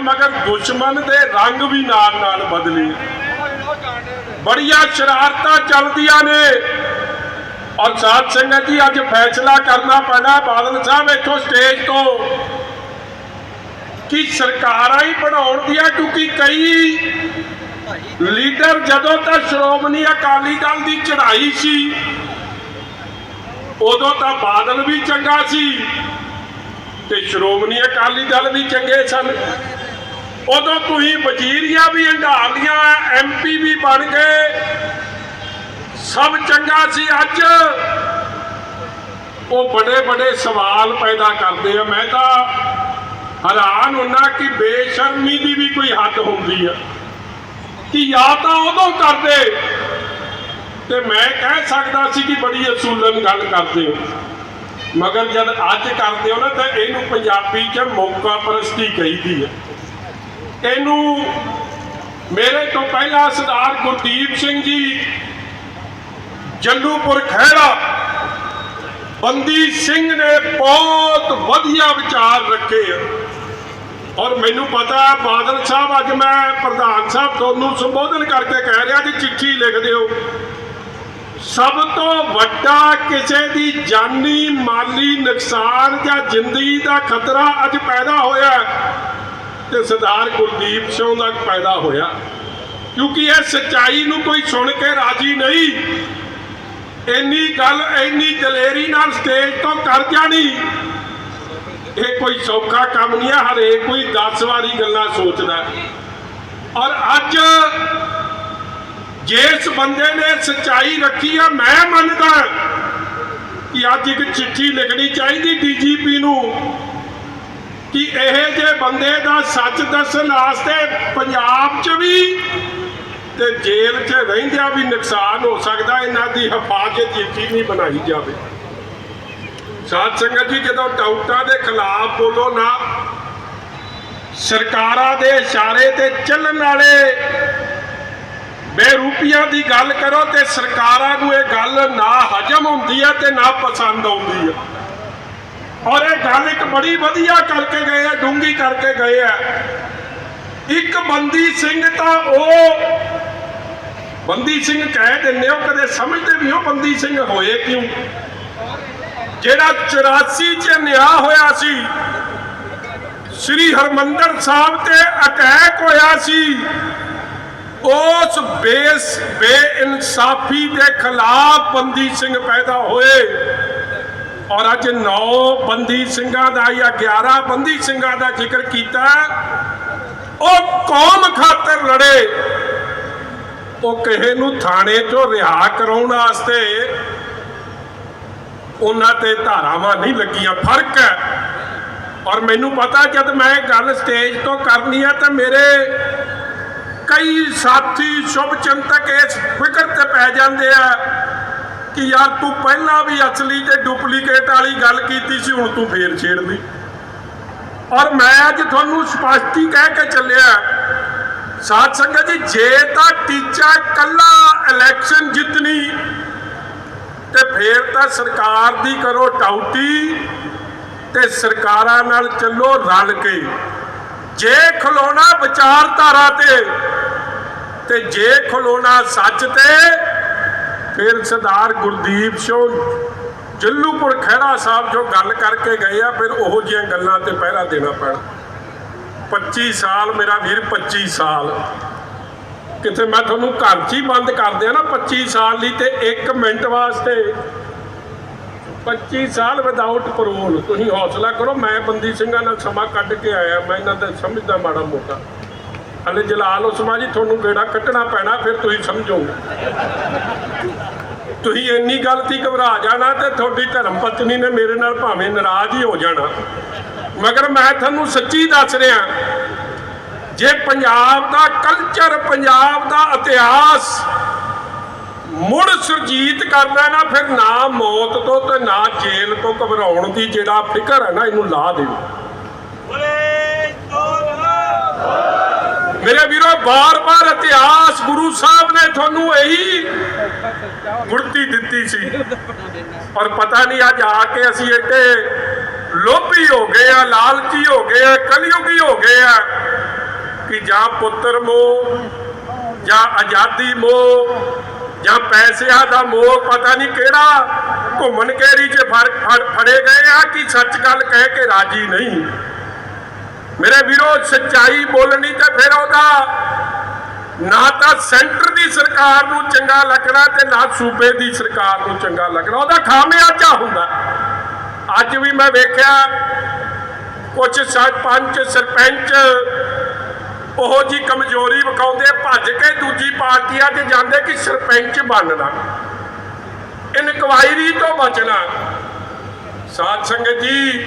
ਮਗਰ ਦੁਸ਼ਮਣ ਦੇ ਰੰਗ ਵੀ ਨਾਲ ਨਾਲ ਬਦਲੇ। ਬੜੀਆਂ ਸ਼ਰਾਰਤਾਂ ਚੱਲਦੀਆਂ ਨੇ। ਔਰ ਸਾਧ ਸੰਗਤ ਜੀ, ਅੱਜ ਫੈਸਲਾ ਕਰਨਾ ਪੈਣਾ। ਬਾਦਲ ਸਾਹਿਬ ਇੱਥੋਂ ਸਟੇਜ ਤੋਂ ਕਿ ਸਰਕਾਰਾਂ ਹੀ ਬਣਾਉਣ ਦੀਆਂ? ਕਿਉਂਕਿ ਕਈ ਲੀਡਰ ਜਦੋਂ ਤਾਂ ਸ਼੍ਰੋਮਣੀ ਅਕਾਲੀ ਦਲ ਦੀ ਚੜ੍ਹਾਈ ਸੀ, ਉਦੋਂ ਤਾਂ ਬਾਦਲ ਵੀ ਚੰਗਾ ਸੀ ਤੇ ਸ਼੍ਰੋਮਣੀ ਅਕਾਲੀ ਦਲ ਵੀ ਚੰਗੇ ਸਨ। ਉਦੋਂ ਤੁਸੀਂ ਵਜ਼ੀਰੀਆਂ ਵੀ ਹੰਢਾ ਲੀਆਂ ਐਮਪੀ ਵੀ ਬਣ ਗਏ ਸਭ ਚੰਗਾ ਸੀ ਅੱਜ। ਉਹ ਬੜੇ ਬੜੇ ਸਵਾਲ ਪੈਦਾ ਕਰਦੇ ਆ। ਮੈਂ ਤਾਂ ਹੈਰਾਨ ਹੁੰਨਾ ਕਿ ਬੇਸ਼ਰਮੀ ਦੀ ਵੀ ਕੋਈ ਹੱਦ ਹੁੰਦੀ ਆ। ਕਿ ਜਾਂ ਤਾਂ ਉਦੋਂ ਕਰਦੇ ਤੇ ਮੈਂ ਕਹਿ ਸਕਦਾ ਸੀ ਕਿ ਬੜੀ ਅਸੂਲਨ ਗੱਲ ਕਰਦੇ ਹੋ। ਮਗਰ ਜਦ ਅੱਜ ਕਰਦੇ ਹੋ ਨਾ, ਤਾਂ ਇਹਨੂੰ ਪੰਜਾਬੀ 'ਚ ਮੌਕਾ ਪ੍ਰਸਤੀ ਕਹੀਦੀ ਹੈ ਇਹਨੂੰ ਮੇਰੇ ਤੋਂ ਪਹਿਲਾਂ ਸਰਦਾਰ ਗੁਰਦੀਪ ਸਿੰਘ ਜੀ, ਜੱਲੂਪੁਰ ਖਹਿਰਾ, ਬੰਦੀ ਸਿੰਘ ਨੇ ਬਹੁਤ ਵਧੀਆ ਵਿਚਾਰ ਰੱਖੇ ਆ। ਔਰ ਮੈਨੂੰ ਪਤਾ ਹੈ ਬਾਦਲ ਸਾਹਿਬ, ਅੱਜ ਮੈਂ ਪ੍ਰਧਾਨ ਸਾਹਿਬ ਤੁਹਾਨੂੰ ਸੰਬੋਧਨ ਕਰਕੇ ਕਹਿ ਰਿਹਾ ਕਿ ਚਿੱਠੀ ਲਿਖ ਦਿਓ। ਸਭ ਤੋਂ ਵੱਡਾ ਕਿਸੇ ਦੀ ਜਾਨੀ ਮਾਲੀ ਨੁਕਸਾਨ ਜਾਂ ਜ਼ਿੰਦਗੀ ਦਾ ਖਤਰਾ ਅੱਜ ਪੈਦਾ ਹੋਇਆ ਹੈ। ਤੇ ਸਰਦਾਰ ਗੁਰਦੀਪ ਸਿੰਘ ਦਾ ਪੈਦਾ ਹੋਇਆ। ਕਿਉਂਕਿ ਇਹ ਸਚਾਈ ਨੂੰ ਕੋਈ ਸੁਣ ਕੇ ਰਾਜੀ ਨਹੀਂ। ਇੰਨੀ ਗੱਲ, ਇੰਨੀ ਦਲੇਰੀ ਨਾਲ ਸਟੇਜ ਤੋਂ ਕਰ ਜਾਣੀ ਇਹ ਕੋਈ ਸੌਖਾ ਕੰਮ ਨਹੀਂ ਹੈ ਹਰੇਕ ਕੋਈ 10 ਵਾਰੀ ਗੱਲਾਂ ਸੋਚਦਾ। ਔਰ ਅੱਜ ਜਿਸ ਬੰਦੇ ਨੇ ਸੱਚਾਈ ਰੱਖੀ ਆ, ਮੈਂ ਮੰਨਦਾ ਕਿ ਅੱਜ ਇੱਕ ਚਿੱਠੀ ਲਿਖਣੀ ਚਾਹੀਦੀ ਡੀਜੀਪੀ ਨੂੰ। ਕਿ ਇਹ ਜੇ ਬੰਦੇ ਦਾ ਸੱਚ ਦੱਸਣ ਵਾਸਤੇ ਪੰਜਾਬ 'ਚ ਵੀ ਤੇ ਜੇਲ੍ਹ 'ਚ ਰਹਿੰਦਿਆਂ ਵੀ ਨੁਕਸਾਨ ਹੋ ਸਕਦਾ, ਇਹਨਾਂ ਦੀ ਹਿਫਾਜ਼ਤ ਯਕੀਨੀ ਬਣਾਈ ਜਾਵੇ। ਸਾਧ ਸੰਗਤ ਜੀ, ਜਦੋਂ ਟਾਊਟਾਂ ਦੇ ਖਿਲਾਫ ਬੋਲੋ ਨਾ, ਸਰਕਾਰਾਂ ਦੇ ਇਸ਼ਾਰੇ ਤੇ ਚੱਲਣ ਵਾਲੇ ਬੇਰੂਪੀਆਂ ਦੀ ਗੱਲ ਕਰੋ ਤੇ ਸਰਕਾਰਾਂ ਨੂੰ ਇਹ ਗੱਲ ਨਾ ਹਜਮ ਹੁੰਦੀ ਹੈ ਤੇ ਨਾ ਪਸੰਦ ਆਉਂਦੀ ਹੈ। ਔਰ ਇਹ ਗੱਲ ਇੱਕ ਬੜੀ ਵਧੀਆ ਕਰਕੇ ਗਏ ਆ ਡੂੰਗੀ ਕਰਕੇ ਗਏ ਆ। ਇੱਕ ਬੰਦੀ ਸਿੰਘ ਤਾਂ ਉਹ ਬੰਦੀ ਸਿੰਘ ਕਹਿ ਦਿੰਦੇ ਹੋ, ਕਦੇ ਸਮਝਦੇ ਵੀ ਹੋ ਬੰਦੀ ਸਿੰਘ ਹੋਏ ਕਿਉਂ? ਜਿਹੜਾ 84 ਚ ਨਿਆਂ ਹੋਇਆ ਸੀ, ਸ੍ਰੀ ਹਰਮੰਦਰ ਸਾਹਿਬ ਤੇ ਅਟੈਕ ਹੋਇਆ ਸੀ, ਉਸ ਬੇਸ ਬੇਇਨਸਾਫੀ ਦੇ ਖਿਲਾਫ ਬੰਦੀ ਸਿੰਘ ਪੈਦਾ ਹੋਏ। ਔਰ ਅੱਜ 9 ਬੰਦੀ ਸਿੰਘਾਂ ਦਾ ਜਾਂ 11 ਬੰਦੀ ਸਿੰਘਾਂ ਦਾ ਜ਼ਿਕਰ ਕੀਤਾ, ਉਹ ਕੌਮ ਖਾਤਰ ਲੜੇ। ਉਹ ਕਿਸੇ ਨੂੰ ਥਾਣੇ ਤੋਂ ਰਿਹਾ ਕਰਾਉਣ ਵਾਸਤੇ ਉਹਨਾਂ ਤੇ ਧਾਰਾਵਾਂ ਨਹੀਂ ਲੱਗੀਆਂ, ਫ਼ਰਕ ਹੈ। ਔਰ ਮੈਨੂੰ ਪਤਾ ਜਦ ਮੈਂ ਇਹ ਗੱਲ ਸਟੇਜ ਤੋਂ ਕਰਨੀ ਹੈ ਤਾਂ ਮੇਰੇ ਕਈ ਸਾਥੀ ਸ਼ੁਭ ਚਿੰਤਕ ਇਸ ਫਿਕਰ ਤੇ ਪੈ ਜਾਂਦੇ ਆ ਕਿ ਯਾਰ ਤੂੰ ਪਹਿਲਾਂ ਵੀ ਅਸਲੀ ਤੇ ਡੁਪਲੀਕੇਟ ਵਾਲੀ ਗੱਲ ਕੀਤੀ ਸੀ, ਹੁਣ ਤੂੰ ਫੇਰ ਛੇੜ ਲਈ ਔਰ ਮੈਂ ਅੱਜ ਤੁਹਾਨੂੰ ਸਪਸ਼ਟੀ ਕਹਿ ਕੇ ਚੱਲਿਆ। ਸਾਧ ਸੰਗਤ ਜੀ, ਜੇ ਤਾਂ ਟੀਚਾ ਕੱਲਾ ਇਲੈਕਸ਼ਨ ਜਿੱਤਣੀ, ਤੇ ਫੇਰ ਤਾਂ ਸਰਕਾਰ ਦੀ ਕਰੋ ਟਾਊਟੀ ਤੇ ਸਰਕਾਰਾਂ ਨਾਲ ਚੱਲੋ ਰਲ ਕੇ। ਜੇ ਖਲੋਣਾ ਵਿਚਾਰਧਾਰਾ ਤੇ ਤੇ ਜੇ ਖਲੋਣਾ ਸੱਚ ਤੇ ਫਿਰ ਸਰਦਾਰ ਗੁਰਦੀਪ ਸਿੰਘ ਜੱਲੂਪੁਰ ਖਹਿਰਾ ਸਾਹਿਬ ਜੋ ਗੱਲ ਕਰਕੇ ਗਏ ਆ, ਫਿਰ ਉਹੋ ਜਿਹੀਆਂ ਗੱਲਾਂ ਤੇ ਪਹਿਰਾ ਦੇਣਾ ਪੈਣਾ। 25 ਸਾਲ, ਮੇਰਾ ਵੀਰ 25 ਸਾਲ। ਕਿਤੇ ਮੈਂ ਤੁਹਾਨੂੰ ਘਰ 'ਚ ਹੀ ਬੰਦ ਕਰ ਦਿਆਂ ਨਾ 25 ਸਾਲ ਲਈ ਤੇ 1 ਮਿੰਟ ਵਾਸਤੇ। 25 ਸਾਲ ਵਿਦਆਊਟ ਪਰੋਲ ਤੁਸੀਂ ਹੌਸਲਾ ਕਰੋ, ਮੈਂ ਬੰਦੀ ਸਿੰਘਾਂ ਨਾਲ ਸਮਾਂ ਕੱਢ ਕੇ ਆਇਆ, ਮੈਂ ਇਹਨਾਂ ਦਾ ਸਮਝਦਾ ਮਾੜਾ ਮੋਟਾ। ਹਲੇ ਜਲਾਲ ਉਸਮਾ ਜੀ, ਤੁਹਾਨੂੰ ਗੇੜਾ ਕੱਟਣਾ ਪੈਣਾ, ਫਿਰ ਤੁਸੀਂ ਸਮਝੋਗੇ ਤੁਸੀਂ ਇੰਨੀ ਗੱਲ ਤੀ ਘਬਰਾ ਜਾਣਾ ਤੇ ਤੁਹਾਡੀ ਧਰਮ ਪਤਨੀ ਨੇ ਮੇਰੇ ਨਾਲ ਭਾਵੇਂ ਨਾਰਾਜ਼ ਹੀ ਹੋ ਜਾਣਾ। ਮਗਰ ਮੈਂ ਤੁਹਾਨੂੰ ਸੱਚੀ ਦੱਸ ਰਿਹਾ, ਜੇ ਪੰਜਾਬ ਦਾ ਕਲਚਰ ਪੰਜਾਬ ਦਾ ਇਤਿਹਾਸ ਮੁੜ ਸੁਰਜੀਤ ਕਰਦਾ ਨਾ, ਫਿਰ ਨਾ ਮੌਤ ਤੋਂ ਤੇ ਨਾ ਜੇਲ੍ਹ ਤੋਂ ਘਬਰਾਉਣ ਦੀ ਜਿਹੜਾ ਫਿਕਰ ਹੈ ਨਾ, ਇਹਨੂੰ ਲਾ ਦਿਓ। ਮੇਰੇ ਵੀਰੋ, ਬਾਰ-ਬਾਰ ਇਤਿਹਾਸ ਗੁਰੂ ਸਾਹਿਬ ਨੇ ਤੁਹਾਨੂੰ ਇਹੀ ਗੁਰਤੀ ਦਿੱਤੀ ਸੀ। ਔਰ ਪਤਾ ਨਹੀਂ ਅੱਜ ਆ ਕੇ ਅਸੀਂ ਇੱਥੇ ਲੋਭੀ ਹੋ ਗਏ ਆ, ਲਾਲਚੀ ਹੋ ਗਏ ਆ, ਕਲਯੁਗੀ ਹੋ ਗਏ ਆ ਕਿ ਜਾਂ ਪੁੱਤਰ ਮੋਹ, ਜਾਂ ਆਜ਼ਾਦੀ ਮੋਹ, ਜਾਂ ਪੈਸਿਆਂ ਦਾ ਮੋਹ, ਪਤਾ ਨਹੀਂ ਕਿਹੜਾ ਘੁੰਮਣ ਘੇਰੀ 'ਚ ਫੜ- ਫੜ- ਫੜੇ ਗਏ ਆ ਕਿ ਸੱਚ ਗੱਲ ਕਹਿ ਕੇ ਰਾਜੀ ਨਹੀਂ। ਮੇਰੇ ਵੀਰੋ, ਸੱਚਾਈ ਬੋਲਣੀ ਤੇ ਫਿਰ ਉਹਦਾ ਨਾ ਤਾਂ ਸੈਂਟਰ ਦੀ ਸਰਕਾਰ ਨੂੰ ਚੰਗਾ ਲੱਗਣਾ ਤੇ ਨਾ ਸੂਬੇ ਦੀ ਸਰਕਾਰ ਨੂੰ ਚੰਗਾ ਲੱਗਣਾ। ਉਹਦਾ ਖਾਮਿਆਜਾ ਹੁੰਦਾ। ਅੱਜ ਵੀ ਮੈਂ ਵੇਖਿਆ ਕੁਝ ਸਰਪੰਚ ਸਰਪੰਚ ਉਹੋ ਜੀ ਕਮਜ਼ੋਰੀ ਵਿਖਾਉਂਦੇ ਭੱਜ ਕੇ ਦੂਜੀ ਪਾਰਟੀਆਂ 'ਚ ਜਾਂਦੇ ਕਿ ਸਰਪੰਚ ਬਣਨਾ। ਇਨਕੁਆਇਰੀ ਤੋਂ ਬਚਣਾ। ਸਾਧ ਸੰਗਤ ਜੀ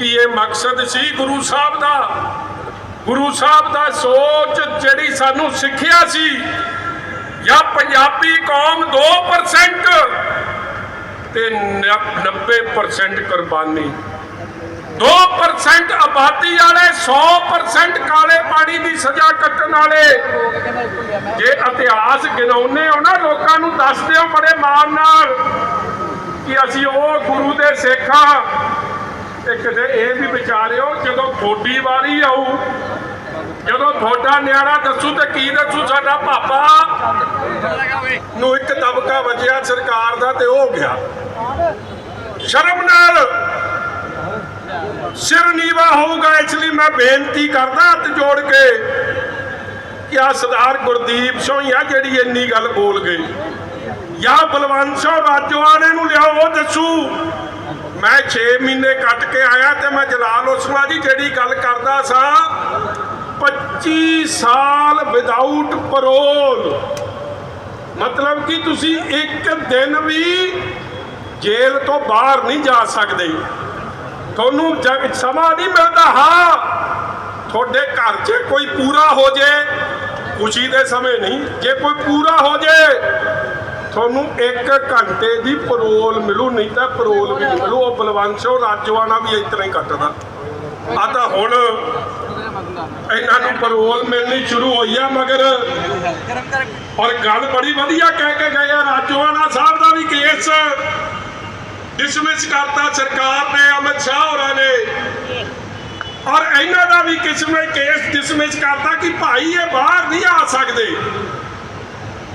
ਕਿ ਇਹ ਮਕਸਦ ਸੀ ਗੁਰੂ ਸਾਹਿਬ ਦਾ? ਗੁਰੂ ਸਾਹਿਬ ਦਾ ਸੋਚ ਜਿਹੜੀ ਸਾਨੂੰ ਸਿੱਖਿਆ ਸੀ, ਜਾਂ ਪੰਜਾਬੀ ਕੌਮ 2% ਤੇ 90% ਕੁਰਬਾਨੀ। 2% ਆਬਾਦੀ ਵਾਲੇ 100% ਕਾਲੇ ਪਾਣੀ ਦੀ ਸਜ਼ਾ ਕੱਟਣ ਵਾਲੇ। ਜੇ ਇਤਿਹਾਸ ਗਿਣਾਉਨੇ ਹੋ ਨਾ, ਲੋਕਾਂ ਨੂੰ ਦੱਸਦੇ ਹੋ ਬੜੇ ਮਾਣ ਨਾਲ ਕਿ ਅਸੀਂ ਉਹ ਗੁਰੂ ਦੇ ਸੇਖਾਂ ਤੇ ਕਿਤੇ ਇਹ ਵੀ ਵਿਚਾਰਿਓ, ਜਦੋਂ ਥੋੜੀ ਵਾਰੀ ਆਊ, ਜਦੋਂ ਤੁਹਾਡਾ ਨਿਆਣਾ ਦੱਸੂ ਤੇ ਕੀ ਦੱਸੂ ਸਾਡਾ ਪਾਪਾ ਨੂੰ ਇੱਕ ਦਬਕਾ ਵੱਜਿਆ ਸਰਕਾਰ ਦਾ ਤੇ ਉਹ ਗਿਆ। ਸ਼ਰਮ ਨਾਲ ਸਿਰ ਨੀਵਾ ਹੋਊਗਾ, ਇਸ ਲਈ ਮੈਂ ਬੇਨਤੀ ਕਰਦਾ ਹੱਥ ਜੋੜ ਕੇ ਕਿ ਆ ਸਰਦਾਰ ਗੁਰਦੀਪ ਸਿੰਘ ਆ ਜਿਹੜੀ ਇੰਨੀ ਗੱਲ ਬੋਲ ਗਈ। ਜਾਂ ਬਲਵੰਤ ਸਿੰਘ ਰਾਜੋਆਣੇ ਨੂੰ ਲਿਆਓ, ਉਹ ਦੱਸੂ ਮੈਂ 6 ਮਹੀਨੇ ਕੱਟ ਕੇ ਆਇਆ ਤੇ ਮੈਂ ਜਲਾਲ ਉਸਮਾ ਜੀ ਜਿਹੜੀ ਗੱਲ ਕਰਦਾ ਸਾਂ 25 ਸਾਲ ਵਿਦਆਊਟ ਪਰੋਲ ਮਤਲਬ ਕਿ ਤੁਸੀਂ ਇੱਕ ਦਿਨ ਵੀ ਜੇਲ੍ਹ ਤੋਂ ਬਾਹਰ ਨਹੀਂ ਜਾ ਸਕਦੇ। ਤੁਹਾਨੂੰ ਜਗ ਸਮਾਂ ਨਹੀਂ ਮਿਲਦਾ, ਹਾਂ, ਤੁਹਾਡੇ ਘਰ 'ਚ ਕੋਈ ਪੂਰਾ ਹੋ ਜੇ, ਖੁਸ਼ੀ ਦੇ ਸਮੇਂ ਨਹੀਂ, ਜੇ ਕੋਈ ਪੂਰਾ ਹੋ ਜੇ ਤੁਹਾਨੂੰ 1 ਘੰਟੇ ਦੀ ਪਰੋਲ ਮਿਲੂ, ਨਹੀਂ ਤਾਂ ਪਰੋਲ ਵੀ ਨਹੀਂ ਮਿਲੂ। ਉਹ ਬਲਵੰਤ ਸਿੰਘ ਰਾਜਵਾਨਾ ਵੀ ਇਸ ਹੀ ਕੱਟਦਾ। ਆ ਤਾਂ ਹੁਣ ਇਹਨਾਂ ਨੂੰ ਪਰੋਲ ਮਿਲਣੀ ਸ਼ੁਰੂ ਹੋਈ ਆ, ਮਗਰ ਔਰ ਗੱਲ ਬੜੀ ਵਧੀਆ ਕਹਿ ਕੇ ਗਏ ਆ ਰਾਜੋਆਣਾ ਸਾਹਿਬ ਦਾ ਵੀ ਕੇਸ ਡਿਸਮਿਸ ਕਰਤਾ ਸਰਕਾਰ ਨੇ, ਅਮਿਤ ਸ਼ਾਹ ਹੋਰਾਂ ਨੇ। ਔਰ ਇਹਨਾਂ ਦਾ ਵੀ ਕਿਸਮੇ ਕੇਸ ਡਿਸਮਿਸ ਕਰਤਾ ਕਿ ਭਾਈ ਇਹ ਬਾਹਰ ਨਹੀਂ ਆ ਸਕਦੇ।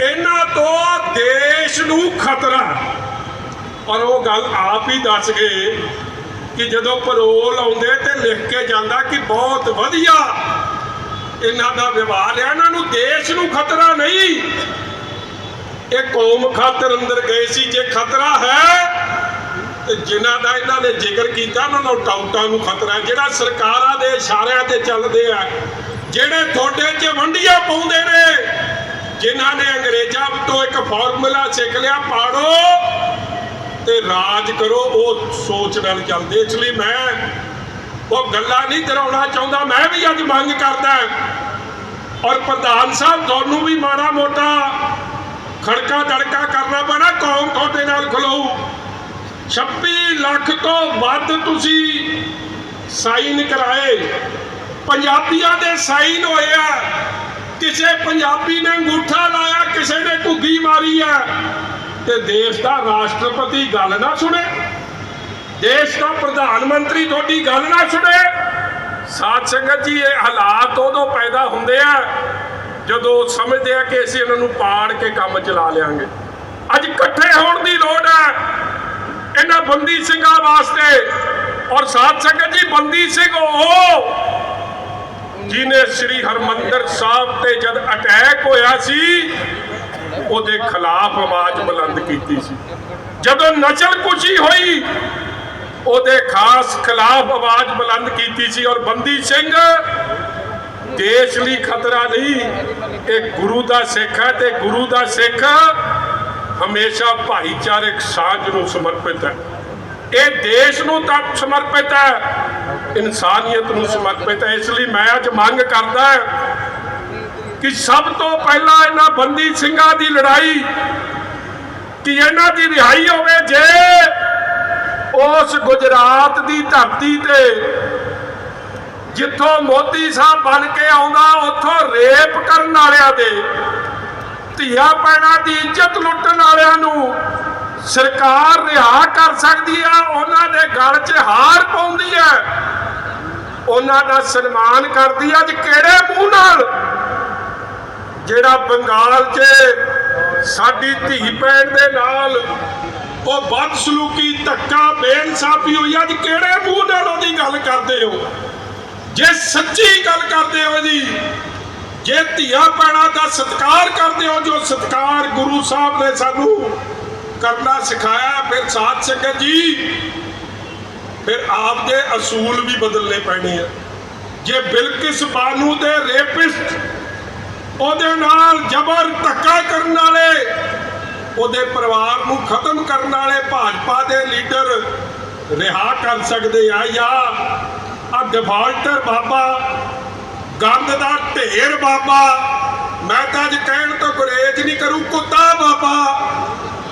ਇਹਨਾਂ ਤੋਂ ਦੇਸ਼ ਨੂੰ ਖਤਰਾ। ਔਰ ਉਹ ਗੱਲ ਆਪ ਹੀ ਦੱਸ ਗਏ ਕਿ ਜਦੋਂ ਪਰੋਲ ਆਉਂਦੇ ਤੇ ਲਿਖ ਕੇ ਜਾਂਦਾ ਕਿ ਬਹੁਤ ਵਧੀਆ। ਇਹਨਾਂ ਦਾ ਵਿਵਹਾਰ ਹੈ, ਇਹਨਾਂ ਨੂੰ ਦੇਸ਼ ਨੂੰ ਖਤਰਾ ਨਹੀਂ। ਇਹ ਕੌਮ ਖਾਤਰ ਅੰਦਰ ਗਏ ਸੀ, ਜੇ ਖਤਰਾ ਹੈ, ਤੇ ਜਿਨ੍ਹਾਂ ਦਾ ਇਹਨਾਂ ਨੇ ਜ਼ਿਕਰ ਕੀਤਾ, ਉਹਨਾਂ ਨੂੰ ਟਾਊਟਾਂ ਨੂੰ ਖਤਰਾ ਜਿਹੜਾ ਸਰਕਾਰਾਂ ਦੇ ਇਸ਼ਾਰਿਆਂ ਤੇ ਚੱਲਦੇ ਆ, ਜਿਹੜੇ ਤੁਹਾਡੇ 'ਚ ਵੰਡੀਆਂ ਪਾਉਂਦੇ ਨੇ ਜਿਨ੍ਹਾਂ ਨੇ ਅੰਗਰੇਜ਼ਾਂ ਤੋਂ ਇੱਕ ਫਾਰਮੂਲਾ ਸਿੱਖ ਲਿਆ, ਪਾੜੋ ਤੇ ਰਾਜ ਕਰੋ, ਉਹ ਸੋਚ ਨਾਲ ਚੱਲਦੇ। ਇਸ ਲਈ ਮੈਂ ਉਹ ਗੱਲਾਂ ਨਹੀਂ ਕਰਾਉਣਾ ਚਾਹੁੰਦਾ, ਮੈਂ ਵੀ ਅੱਜ ਮੰਗ ਕਰਦਾ ਔਰ ਪ੍ਰਧਾਨ ਸਾਹਿਬ, ਤੁਹਾਨੂੰ ਵੀ ਮਾੜਾ ਮੋਟਾ ਖੜਕਾ ਦੜਕਾ ਕਰਨਾ ਪੈਣਾ, ਕੌਮ ਤੁਹਾਡੇ ਨਾਲ ਖਲੋਊ 26 ਲੱਖ ਤੋਂ ਵੱਧ ਤੁਸੀਂ ਸਾਈਨ ਕਰਾਏ। ਪੰਜਾਬੀਆਂ ਦੇ ਸਾਈਨ ਹੋਏ ਆ। ਕਿਸੇ ਪੰਜਾਬੀ ਨੇ ਅੰਗੂਠਾ ਲਾਇਆ, ਕਿਸੇ ਨੇ ਘੁੱਗੀ ਮਾਰੀ ਆ ਤੇ ਦੇਸ਼ ਦਾ ਰਾਸ਼ਟਰਪਤੀ ਗੱਲ ਨਾ ਸੁਣੇ। ਦੇਸ਼ ਦਾ ਪ੍ਰਧਾਨ ਮੰਤਰੀ ਤੁਹਾਡੀ ਗੱਲ ਨਾ ਸੁਣੇ। ਸਾਧ ਸੰਗਤ ਜੀ, ਇਹ ਹਾਲਾਤ ਉਦੋਂ ਪੈਦਾ ਹੁੰਦੇ ਆ, ਜਦੋਂ ਸਮਝਦੇ ਆ ਕਿ ਅਸੀਂ ਇਹਨਾਂ ਨੂੰ ਪਾੜ ਕੇ ਕੰਮ ਚਲਾ ਲਿਆਂਗੇ। ਅੱਜ ਇਕੱਠੇ ਹੋਣ ਦੀ ਲੋੜ ਹੈ ਇਹਨਾਂ ਬੰਦੀ ਸਿੰਘਾਂ ਵਾਸਤੇ। ਔਰ ਸਾਧ ਸੰਗਤ ਜੀ, ਬੰਦੀ ਸਿੰਘ ਉਹ ਜਿਨੇ ਸ੍ਰੀ ਹਰਮੰਦਰ ਸਾਹਿਬ ਤੇ ਜਦ ਅਟੈਕ ਹੋਇਆ ਸੀ, ਉਹਦੇ ਖਿਲਾਫ ਆਵਾਜ਼ ਬੁਲੰਦ ਕੀਤੀ ਸੀ। ਜਦੋਂ ਨਸਲ ਕੁਸ਼ੀ ਹੋਈ, ਉਹਦੇ ਖਾਸ ਖਿਲਾਫ ਆਵਾਜ਼ ਬੁਲੰਦ ਕੀਤੀ ਸੀ ਔਰ ਬੰਦੀ ਸਿੰਘ, ਦੇਸ਼ ਲਈ ਖਤਰਾ ਨਹੀਂ, ਇਹ ਗੁਰੂ ਦਾ ਸਿੱਖ ਹੈ ਤੇ ਗੁਰੂ ਦਾ ਸਿੱਖ ਹਮੇਸ਼ਾ ਭਾਈਚਾਰਕ ਸਾਂਝ ਨੂੰ ਸਮਰਪਿਤ ਹੈ। ਇਹ ਦੇਸ਼ ਨੂੰ ਤਾਂ ਸਮਰਪਿਤ ਹੈ, ਇਨਸਾਨੀਅਤ ਨੂੰ ਸਮਰਪਿਤ ਹੈ। ਇਸ ਲਈ ਮੈਂ ਅੱਜ ਮੰਗ ਕਰਦਾ ਕਿ ਸਭ ਤੋਂ ਪਹਿਲਾਂ ਇਹਨਾਂ ਬੰਦੀ ਸਿੰਘਾਂ ਦੀ ਲੜਾਈ, ਕਿ ਇਹਨਾਂ ਦੀ ਰਿਹਾਈ ਹੋਵੇ ਜੇ ਉਸ ਗੁਜਰਾਤ ਦੀ ਧਰਤੀ ਤੇ ਜਿੱਥੋਂ ਮੋਦੀ ਸਾਹਿਬ ਬਣ ਕੇ ਆਉਂਦਾ, ਉੱਥੋਂ ਰੇਪ ਕਰਨ ਵਾਲਿਆਂ ਦੇ ਧੀਆ ਪੈਣਾ ਦੀ ਇੱਜ਼ਤ ਲੁੱਟਣ ਵਾਲਿਆਂ ਨੂੰ ਸਰਕਾਰ ਰਿਹਾ ਕਰ ਸਕਦੀ ਆ, ਉਹਨਾਂ ਦੇ ਗਲ 'ਚ ਹਾਰ ਪਾਉਂਦੀ ਹੈ ਉਹਨਾਂ ਦਾ ਸਨਮਾਨ ਕਰਦੀ ਅੱਜ ਕਿਹੜੇ ਮੂੰਹ ਨਾਲ? ਜਿਹੜਾ ਬੰਗਾਲ 'ਚ ਸਾਡੀ ਧੀ ਭੈਣ ਦੇ ਨਾਲ ਉਹ ਬਦਸਲੂਕੀ ਧੱਕਾ, ਬੇਇਨਸਾਫੀ ਹੋਈ ਅੱਜ ਕਿਹੜੇ ਮੂੰਹ ਨਾਲ ਉਹਦੀ ਗੱਲ ਕਰਦੇ ਹੋ? ਜੇ ਸੱਚੀ ਗੱਲ ਕਰਦੇ ਹੋ ਜੀ ਜੇ ਧੀਆਂ ਭੈਣਾਂ ਦਾ ਸਤਿਕਾਰ ਕਰਦੇ ਹੋ, ਜੋ ਸਤਿਕਾਰ ਗੁਰੂ ਸਾਹਿਬ ਨੇ ਸਾਨੂੰ ਕਰਨਾ ਸਿਖਾਇਆ, ਫਿਰ ਸਾਧ ਸੰਗਤ ਜੀ, ਫਿਰ ਆਪ ਦੇ ਅਸੂਲ ਵੀ ਬਦਲਨੇ ਪੈਣੇ ਆ। ਜੇ ਬਿਲਕਿਸ ਬਾਨੂ ਦੇ ਰੇਪਿਸਟ, ਉਹਦੇ ਨਾਲ ਜ਼ਬਰ ਧੱਕਾ ਕਰਨ ਵਾਲੇ, ਉਹਦੇ ਪਰਿਵਾਰ ਨੂੰ ਖਤਮ ਕਰਨ ਵਾਲੇ ਭਾਜਪਾ ਦੇ ਲੀਡਰ ਰਿਹਾ ਕਰ ਸਕਦੇ ਆ ਜਾਂ ਆ ਡਿਫਾਲਟਰ ਬਾਬਾ, ਗੰਦ ਦਾ ਢੇਰ ਬਾਬਾ, ਮੈਂ ਤਾਂ ਅੱਜ ਕਹਿਣ ਤੋਂ ਗੁਰੇਜ ਨਹੀਂ ਕਰੂ, ਕੁੱਤਾ ਬਾਬਾ।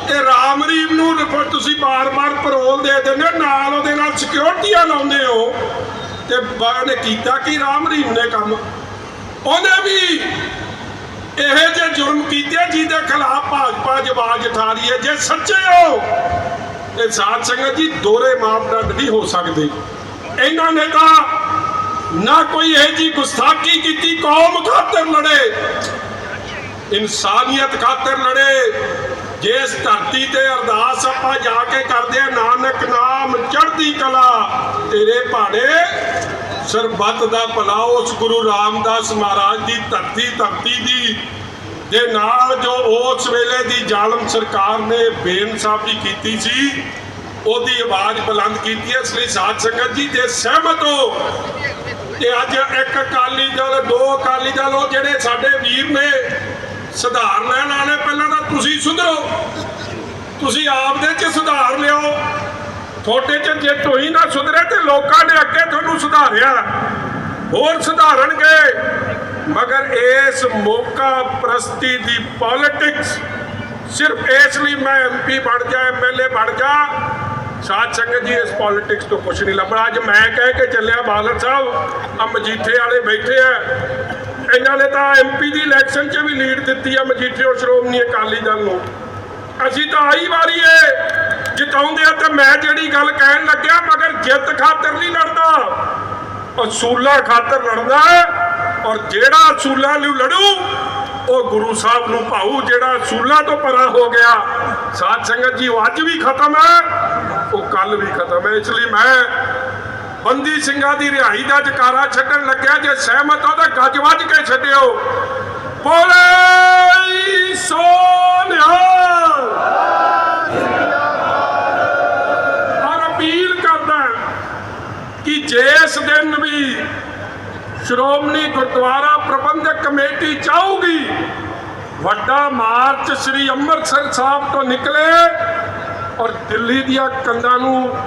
ਇਹ ਰਾਮ ਰੀਮ ਨੂੰ ਤੁਸੀਂ ਬਾਰ-ਬਾਰ ਪਰੋਲ ਦੇ ਦਿੰਦੇ ਹੋ, ਨਾਲ ਉਹਦੇ ਨਾਲ ਸਿਕਿਉਰਟੀਆਂ ਲਾਉਂਦੇ ਹੋ। ਤੇ ਨੇ ਕੀਤਾ ਕੀ ਰਾਮ ਰੀਮ ਨੇ ਕੰਮ? ਉਹਨੇ ਵੀ ਇਹ ਜੇ ਜੁਰਮ ਕੀਤੇ ਜਿਹਦੇ ਖਿਲਾਫ ਭਾਜਪਾ ਜਵਾਜ ਉਠਾ ਰਹੀ ਹੈ। ਜੇ ਸੱਚੇ ਹੋ ਇਹ ਸਾਧ ਸੰਗਤ ਜੀ ਦੋਰੇ ਮਾਪਦੰਡ ਵੀ ਹੋ ਸਕਦੇ। ਇਹਨਾਂ ਨੇ ਤਾਂ ਨਾ ਕੋਈ ਇਹ ਜੀ ਗੁਸਤਾਖੀ ਕੀਤੀ ਕੌਮ ਖਾਤਰ ਲੜੇ। ਇਨਸਾਨੀਅਤ ਖਾਤਰ ਲੜੇ। ਜਿਸ ਧਰਤੀ ਤੇ ਅਰਦਾਸ ਆਪਾਂ ਜਾ ਕੇ ਕਰਦੇ ਆ ਨਾਨਕ ਨਾਮ ਚੜ੍ਹਦੀ ਕਲਾ, ਤੇਰੇ ਭਾਣੇ ਸਰਬੱਤ ਦਾ ਭਲਾ ਉਸ ਗੁਰੂ ਰਾਮਦਾਸ ਮਹਾਰਾਜ ਦੀ ਧਰਤੀ ਧਰਤੀ ਦੀ। ਦੇ ਨਾਲ ਜੋ ਉਸ ਵੇਲੇ ਦੀ ਜ਼ਾਲਮ ਸਰਕਾਰ ਨੇ ਬੇਇਨਸਾਫੀ ਕੀਤੀ ਸੀ, ਉਹਦੀ ਆਵਾਜ਼ ਬੁਲੰਦ ਕੀਤੀ ਹੈ ਇਸ ਲਈ ਸਾਧ ਸੰਗਤ ਜੀ ਜੇ ਸਹਿਮਤ ਹੋ। ਤੇ ਅੱਜ ਇੱਕ ਅਕਾਲੀ ਦਲ, ਦੋ ਅਕਾਲੀ ਦਲ ਉਹ ਜਿਹੜੇ ਸਾਡੇ ਵੀਰ ਨੇ ਸੁਧਾਰ ਲੈਣ ਵਾਲੇ ਪਹਿਲਾਂ ਤਾਂ ਤੁਸੀਂ ਸੁਧਰੋ। ਤੁਸੀਂ ਆਪ ਦੇ ਚ ਸੁਧਾਰ ਲਿਓ। ਤੁਹਾਡੇ ਚ ਜੇ ਤੁਸੀਂ ਨਾ ਸੁਧਰੇ ਤੇ ਲੋਕਾਂ ਨੇ ਅੱਗੇ ਤੁਹਾਨੂੰ ਸੁਧਾਰਿਆ। ਹੋਰ ਸੁਧਾਰਨਗੇ। ਮਗਰ ਇਸ ਮੌਕਾ ਪ੍ਰਸਤੀ ਦੀ ਪੋਲਿਟਿਕਸ ਸਿਰਫ ਇਸ ਲਈ ਮੈਂ ਐਮਪੀ ਬਣ ਜਾ ਐਮਐਲਏ ਬਣ ਜਾ। ਸਾਧ ਸੰਗਤ ਜੀ, ਇਸ ਪੋਲਿਟਿਕਸ ਤੋਂ ਕੁਝ ਨਹੀਂ ਲੱਭਣਾ। ਅੱਜ ਮੈਂ ਕਹਿ ਕੇ ਚੱਲਿਆ ਬਾਦਲ ਸਾਹਿਬ ਆ ਮਜੀਠੇ ਵਾਲੇ ਬੈਠੇ ਆ। ਇਹਨਾਂ ਨੇ ਤਾਂ ਐਮਪੀ ਦੀ ਇਲੈਕਸ਼ਨ 'ਚ ਵੀ ਲੀਡ ਦਿੱਤੀ ਆ ਮਜੀਠੇ ਉਹ ਸ਼੍ਰੋਮਣੀ ਅਕਾਲੀ ਦਲ ਨੂੰ। ਅਸੀਂ ਤਾਂ ਆਈ ਵਾਰੀ ਏ, ਜਿਤਾਉਂਦੇ ਆ ਤੇ ਮੈਂ ਜਿਹੜੀ ਗੱਲ ਕਹਿਣ ਲੱਗਿਆ, ਮਗਰ ਜਿੱਤ ਖਾਤਰ ਨਹੀਂ ਲੜਦਾ। ਅਸੂਲਾਂ ਖਾਤਰ ਲੜਦਾ ਔਰ ਜਿਹੜਾ ਅਸੂਲਾਂ ਨੂੰ ਲੜੂ, ਉਹ ਗੁਰੂ ਸਾਹਿਬ ਨੂੰ ਭਾਊ। ਜਿਹੜਾ ਅਸੂਲਾਂ ਤੋਂ ਪਰਾਂ ਹੋ ਗਿਆ, ਸਾਧ ਸੰਗਤ ਜੀ, ਉਹ ਅੱਜ ਵੀ ਖਤਮ ਹੈ, ਉਹ ਕੱਲ ਵੀ ਖਤਮ ਹੈ। ਇਸ ਲਈ ਮੈਂ ਬੰਦੀ ਸਿੰਘਾਂ ਦੀ ਰਿਹਾਈ ਦਾ ਜਕਾਰਾ ਛੱਡਣ ਲੱਗਿਆ ਜੇ ਸਹਿਮਤ ਹੋ ਤਾਂ ਗੱਜ ਵੱਜ ਕੇ ਛੱਡਿਓ। ਬੋਲੇ ਸੋਨਿਹਾਲ। ਔਰ ਅਪੀਲ ਕਰਦਾ ਕਿ ਜਿਸ ਦਿਨ ਵੀ ਸ਼੍ਰੋਮਣੀ ਗੁਰਦੁਆਰਾ ਪ੍ਰਬੰਧਕ ਕਮੇਟੀ ਚਾਹੂਗੀ, ਵੱਡਾ ਮਾਰਚ ਸ੍ਰੀ ਅੰਮ੍ਰਿਤਸਰ ਸਾਹਿਬ ਤੋਂ ਨਿਕਲੇ ਔਰ ਦਿੱਲੀ ਦੀਆਂ ਕੰਧਾਂ ਨੂੰ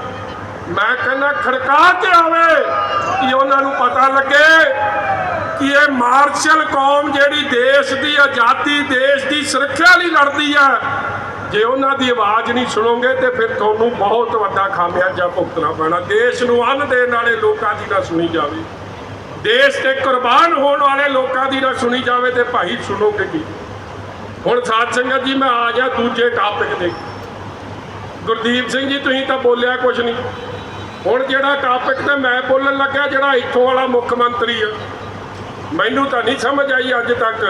ਮੈਂ ਕਹਿੰਦਾ ਖੜਕਾ ਕੇ ਆਵੇ ਕਿ ਉਹਨਾਂ ਨੂੰ ਪਤਾ ਲੱਗੇ ਕਿ ਇਹ ਮਾਰਸ਼ਲ ਕੌਮ ਜਿਹੜੀ ਦੇਸ਼ ਦੀ ਆਜ਼ਾਦੀ ਦੇਸ਼ ਦੀ ਸੁਰੱਖਿਆ ਲਈ ਲੜਦੀ ਆ। ਜੇ ਉਹਨਾਂ ਦੀ ਆਵਾਜ਼ ਨਹੀਂ ਸੁਣੋਗੇ ਤੇ ਫਿਰ ਤੁਹਾਨੂੰ ਬਹੁਤ ਵੱਡਾ ਖਾਮਿਆਜਾ ਭੁਗਤਣਾ ਪੈਣਾ। ਦੇਸ਼ ਨੂੰ ਅੰਨ ਦੇਣ ਵਾਲੇ ਲੋਕਾਂ ਦੀ ਨਾ ਸੁਣੀ ਜਾਵੇ। ਦੇਸ਼ ਤੇ ਕੁਰਬਾਨ ਹੋਣ ਵਾਲੇ ਲੋਕਾਂ ਦੀ ਨਾ ਸੁਣੀ ਜਾਵੇ ਤੇ ਭਾਈ ਸੁਣੋਗੇ ਕੀ? ਹੁਣ ਸਾਧ ਸੰਗਤ ਜੀ, ਮੈਂ ਆ ਗਿਆ ਦੂਜੇ ਟਾਪਿਕ ਤੇ। ਗੁਰਦੀਪ ਸਿੰਘ ਜੀ, ਤੁਸੀਂ ਤਾਂ ਬੋਲਿਆ ਕੁਝ ਨਹੀਂ। ਹੁਣ ਜਿਹੜਾ ਟਾਪਿਕ ਤੇ ਮੈਂ ਬੋਲਣ ਲੱਗਾ ਜਿਹੜਾ ਇੱਥੋਂ ਵਾਲਾ ਮੁੱਖ ਮੰਤਰੀ ਆ, ਮੈਨੂੰ ਤਾਂ ਨਹੀਂ ਸਮਝ ਆਈ ਅੱਜ ਤੱਕ।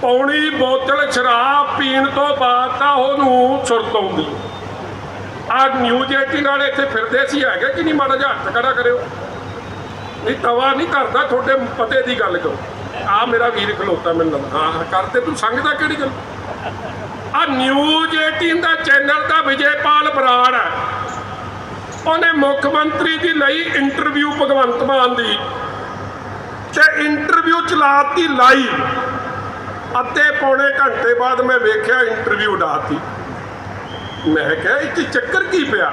ਪੌਣੀ ਬੋਤਲ ਸ਼ਰਾਬ ਪੀਣ ਤੋਂ ਬਾਅਦ ਤਾਂ ਉਹਨੂੰ ਸੁਰਤ ਆਉਂਦੀ। ਆ ਨਿਊਜ਼ 18 ਵਾਲੇ ਇੱਥੇ ਫਿਰਦੇ ਸੀ, ਹੈਗੇ ਕਿ ਨਹੀਂ? ਮਾੜਾ ਜਿਹਾ ਹੱਥ ਖੜਾ ਕਰਿਓ। ਨਹੀਂ, ਤਵਾ ਨਹੀਂ ਕਰਦਾ, ਤੁਹਾਡੇ ਪਤੇ ਦੀ ਗੱਲ ਕਰੋ। ਆ ਮੇਰਾ ਵੀਰ ਖਲੋਤਾ ਮੈਨੂੰ ਹਾਂ ਕਰਦੇ ਤੂੰ ਸੰਗਦਾ ਕਿਹੜੀ ਗੱਲ? ਆ ਨਿਊਜ਼ 18 ਦਾ ਚੈਨਲ ਦਾ ਵਿਜੇਪਾਲ ਬਰਾੜ ਹੈ ਉਹਨੇ ਮੁੱਖ ਮੰਤਰੀ ਦੀ ਲਈ ਇੰਟਰਵਿਊ ਭਗਵੰਤ ਮਾਨ ਦੀ ਤੇ ਇੰਟਰਵਿਊ ਚਲਾਤੀ ਲਾਈਵ ਅੱਧੇ ਪੌਣੇ ਘੰਟੇ ਬਾਅਦ ਮੈਂ ਵੇਖਿਆ ਇੰਟਰਵਿਊ ਡਾਤੀ। ਮੈਂ ਕਿਹਾ ਇਹ ਚੱਕਰ ਕੀ ਪਿਆ?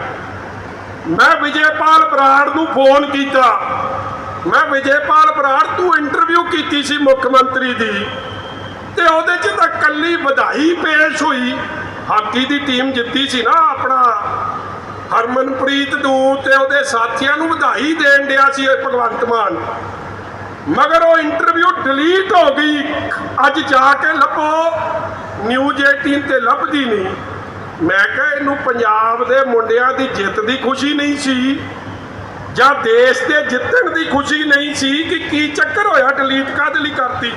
ਮੈਂ ਵਿਜੇਪਾਲ ਬਰਾੜ ਨੂੰ ਫੋਨ ਕੀਤਾ। ਮੈਂ ਵਿਜੇਪਾਲ ਬਰਾੜ ਤੂੰ ਇੰਟਰਵਿਊ ਕੀਤੀ ਸੀ ਮੁੱਖ ਮੰਤਰੀ ਦੀ। ਤੇ ਉਹਦੇ 'ਚ ਤਾਂ ਕੱਲੀ ਵਧਾਈ ਪੇਸ਼ ਹੋਈ। ਹਾਕੀ ਦੀ ਟੀਮ ਜਿੱਤੀ ਸੀ ਨਾ ਆਪਣਾ। ਹਰਮਨਪ੍ਰੀਤ ਨੂੰ ਤੇ ਉਹਦੇ ਸਾਥੀਆਂ ਨੂੰ ਵਧਾਈ ਦੇਣ ਡਿਆ ਸੀ ਇਹ ਭਗਵੰਤ ਮਾਨ। ਮਗਰ ਉਹ ਇੰਟਰਵਿਊ ਡਿਲੀਟ ਹੋ ਗਈ। ਅੱਜ ਜਾ ਕੇ ਲੱਭੋ। ਨਿਊਜ਼ 18 ਤੇ ਲੱਭਦੀ ਨਹੀਂ। ਮੈਂ ਕਿਹਾ ਇਹਨੂੰ ਪੰਜਾਬ ਦੇ ਮੁੰਡਿਆਂ ਦੀ ਜਿੱਤ ਦੀ ਖੁਸ਼ੀ ਨਹੀਂ ਸੀ। ਜਾਂ ਦੇਸ਼ ਦੇ ਜਿੱਤਣ ਦੀ ਖੁਸ਼ੀ ਨਹੀਂ ਸੀ ਕਿ ਕੀ ਚੱਕਰ ਹੋਇਆ ਡਿਲੀਟ ਕਾਹਦੇ ਲਈ ਕਰਤੀ?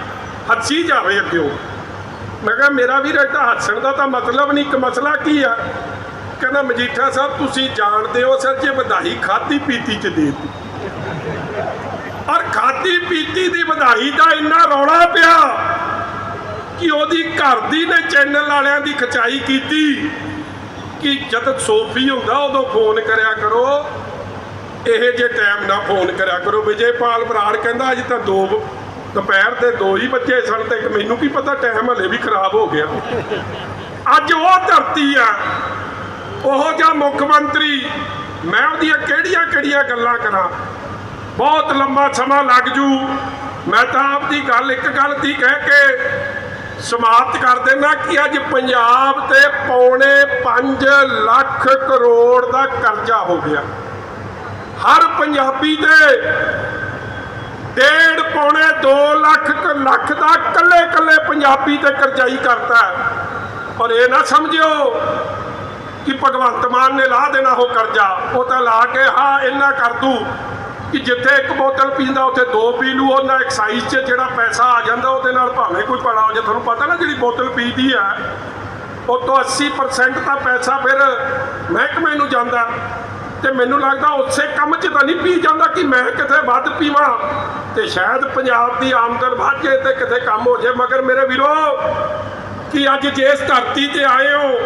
ਹੱਸੀ ਜਾਵੇ ਅੱਗਿਓ ਮੈਂ ਕਿਹਾ, ਮੇਰਾ ਵੀ ਇਹ ਹੱਸਣ ਦਾ ਤਾਂ ਮਤਲਬ ਨਹੀਂ। ਇੱਕ ਮਸਲਾ ਕੀ ਆ? ਕਹਿੰਦਾ, ਮਜੀਠਾ ਸਾਹਿਬ, ਤੁਸੀਂ ਜਾਣਦੇ ਹੋ ਸਰ ਜੇ ਵਧਾਈ ਖਾਦੀ ਪੀਤੀ ਚ ਦੇ ਔਰ ਖਾਦੀ ਪੀਤੀ ਦੀ ਵਧਾਈ ਦਾ ਇੰਨਾ ਰੌਲਾ ਪਿਆ ਕਿ ਉਹਦੀ ਘਰ ਦੀ ਨੇ ਚੈਨਲ ਵਾਲਿਆਂ ਦੀ ਖਚਾਈ ਕੀਤੀ ਕਿ ਜਦ ਸੋਫੀ ਹੁੰਦਾ, ਉਦੋਂ ਫੋਨ ਕਰਿਆ ਕਰੋ। ਇਹ ਜੇ ਟਾਈਮ ਨਾ ਫੋਨ ਕਰਿਆ ਕਰੋ। ਵਿਜੇਪਾਲ ਬਰਾੜ ਕਹਿੰਦਾ, ਅੱਜ ਤਾਂ ਦੋ ਦੁਪਹਿਰ ਦੇ ਦੋ ਹੀ ਬੱਚੇ ਸਨ ਤੇ ਮੈਨੂੰ ਕੀ ਪਤਾ, ਟਾਈਮ ਹਲੇ ਵੀ ਖਰਾਬ ਹੋ ਗਿਆ। ਅੱਜ ਉਹ ਧਰਤੀ ਆ ਉਹ ਜਿਹਾ ਮੁੱਖ ਮੰਤਰੀ, ਮੈਂ ਉਹਦੀਆਂ ਕਿਹੜੀਆਂ ਕਿਹੜੀਆਂ ਗੱਲਾਂ ਕਰਾਂ? ਬਹੁਤ ਲੰਬਾ ਸਮਾਂ ਲੱਗ ਜੂ। ਮੈਂ ਤਾਂ ਆਪਦੀ ਗੱਲ, ਇੱਕ ਗੱਲ ਦੀ ਕਹਿ ਕੇ ਸਮਾਪਤ ਕਰ ਦੇਣਾ ਕਿ ਅੱਜ ਪੰਜਾਬ ਤੇ ਪੌਣੇ 5 ਲੱਖ ਕਰੋੜ ਦਾ ਕਰਜ਼ਾ ਹੋ ਗਿਆ। ਹਰ ਪੰਜਾਬੀ ਦੇ ਡੇਢ ਪੌਣੇ 2 ਲੱਖ ਲੱਖ ਦਾ ਕੱਲੇ ਕੱਲੇ ਪੰਜਾਬੀ ਤੇ ਕਰਜ਼ਾਈ ਕਰਤਾ ਹੈ। ਪਰ ਇਹ ਨਾ ਸਮਝਿਓ ਕਿ ਭਗਵੰਤ ਮਾਨ ਨੇ ਲਾ ਦੇਣਾ ਉਹ ਕਰਜ਼ਾ, ਉਹ ਤਾਂ ਲਾ ਕੇ, ਹਾਂ, ਇੰਨਾ ਕਰ ਦੂ। ਕਿ ਜਿੱਥੇ ਇੱਕ ਬੋਤਲ ਪੀਂਦਾ, ਉੱਥੇ ਦੋ ਪੀ ਲੂ ਉਹਨਾਂ ਐਕਸਾਈਜ਼ 'ਚ ਜਿਹੜਾ ਪੈਸਾ ਆ ਜਾਂਦਾ, ਉਹਦੇ ਨਾਲ ਭਾਵੇਂ ਕੋਈ ਪੜਾ ਹੋ ਜਾ, ਤੁਹਾਨੂੰ ਪਤਾ ਨਾ ਜਿਹੜੀ ਬੋਤਲ ਪੀਦੀ ਆ ਉਹ ਤੋਂ 80% ਤਾਂ ਪੈਸਾ ਫਿਰ ਮਹਿਕਮੇ ਨੂੰ ਜਾਂਦਾ। ਤੇ ਮੈਨੂੰ ਲੱਗਦਾ ਉਸੇ ਕੰਮ 'ਚ ਤਾਂ ਨਹੀਂ ਪੀ ਜਾਂਦਾ ਕਿ ਮੈਂ ਕਿਤੇ ਵੱਧ ਪੀਵਾਂ। ਤੇ ਸ਼ਾਇਦ ਪੰਜਾਬ ਦੀ ਆਮਦਨ ਵੱਧ ਜੇ ਤੇ ਕਿਤੇ ਕੰਮ ਹੋ ਜੇ। ਮਗਰ ਮੇਰੇ ਵੀਰੋ, ਕਿ ਅੱਜ ਜਿਸ ਧਰਤੀ ਤੇ ਆਏ ਹੋ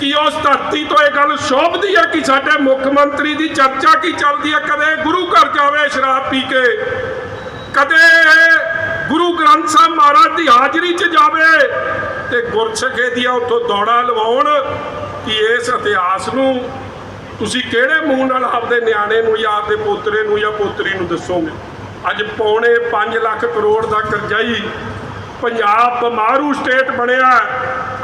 ਕਿ ਉਸ ਧਰਤੀ ਤੋਂ ਇਹ ਗੱਲ ਸ਼ੋਭਦੀ ਹੈ ਕਿ ਸਾਡੇ ਮੁੱਖ ਮੰਤਰੀ ਦੀ ਚਰਚਾ ਕੀ ਚੱਲਦੀ ਹੈ ਕਦੇ ਗੁਰੂ ਘਰ ਜਾਵੇ ਸ਼ਰਾਬ ਪੀ ਕੇ, ਕਦੇ ਗੁਰੂ ਗ੍ਰੰਥ ਸਾਹਿਬ ਮਹਾਰਾਜ ਦੀ ਹਾਜ਼ਰੀ 'ਚ ਜਾਵੇ ਤੇ ਗੁਰਸਿੱਖੇ ਦੀਆਂ ਉੱਥੋਂ ਦੌੜਾ ਲਵਾਉਣ ਕਿ ਇਸ ਇਤਿਹਾਸ ਨੂੰ ਤੁਸੀਂ ਕਿਹੜੇ ਮੂੰਹ ਨਾਲ ਆਪਦੇ ਨਿਆਣੇ ਨੂੰ ਜਾਂ ਆਪਦੇ ਪੋਤਰੇ ਨੂੰ ਜਾਂ ਪੋਤਰੀ ਨੂੰ ਦੱਸੋਗੇ? ਅੱਜ ਪੌਣੇ 5 ਲੱਖ ਕਰੋੜ ਦਾ ਕਰਜ਼ਾਈ ਪੰਜਾਬ ਬਿਮਾਰੂ ਸਟੇਟ ਬਣਿਆ।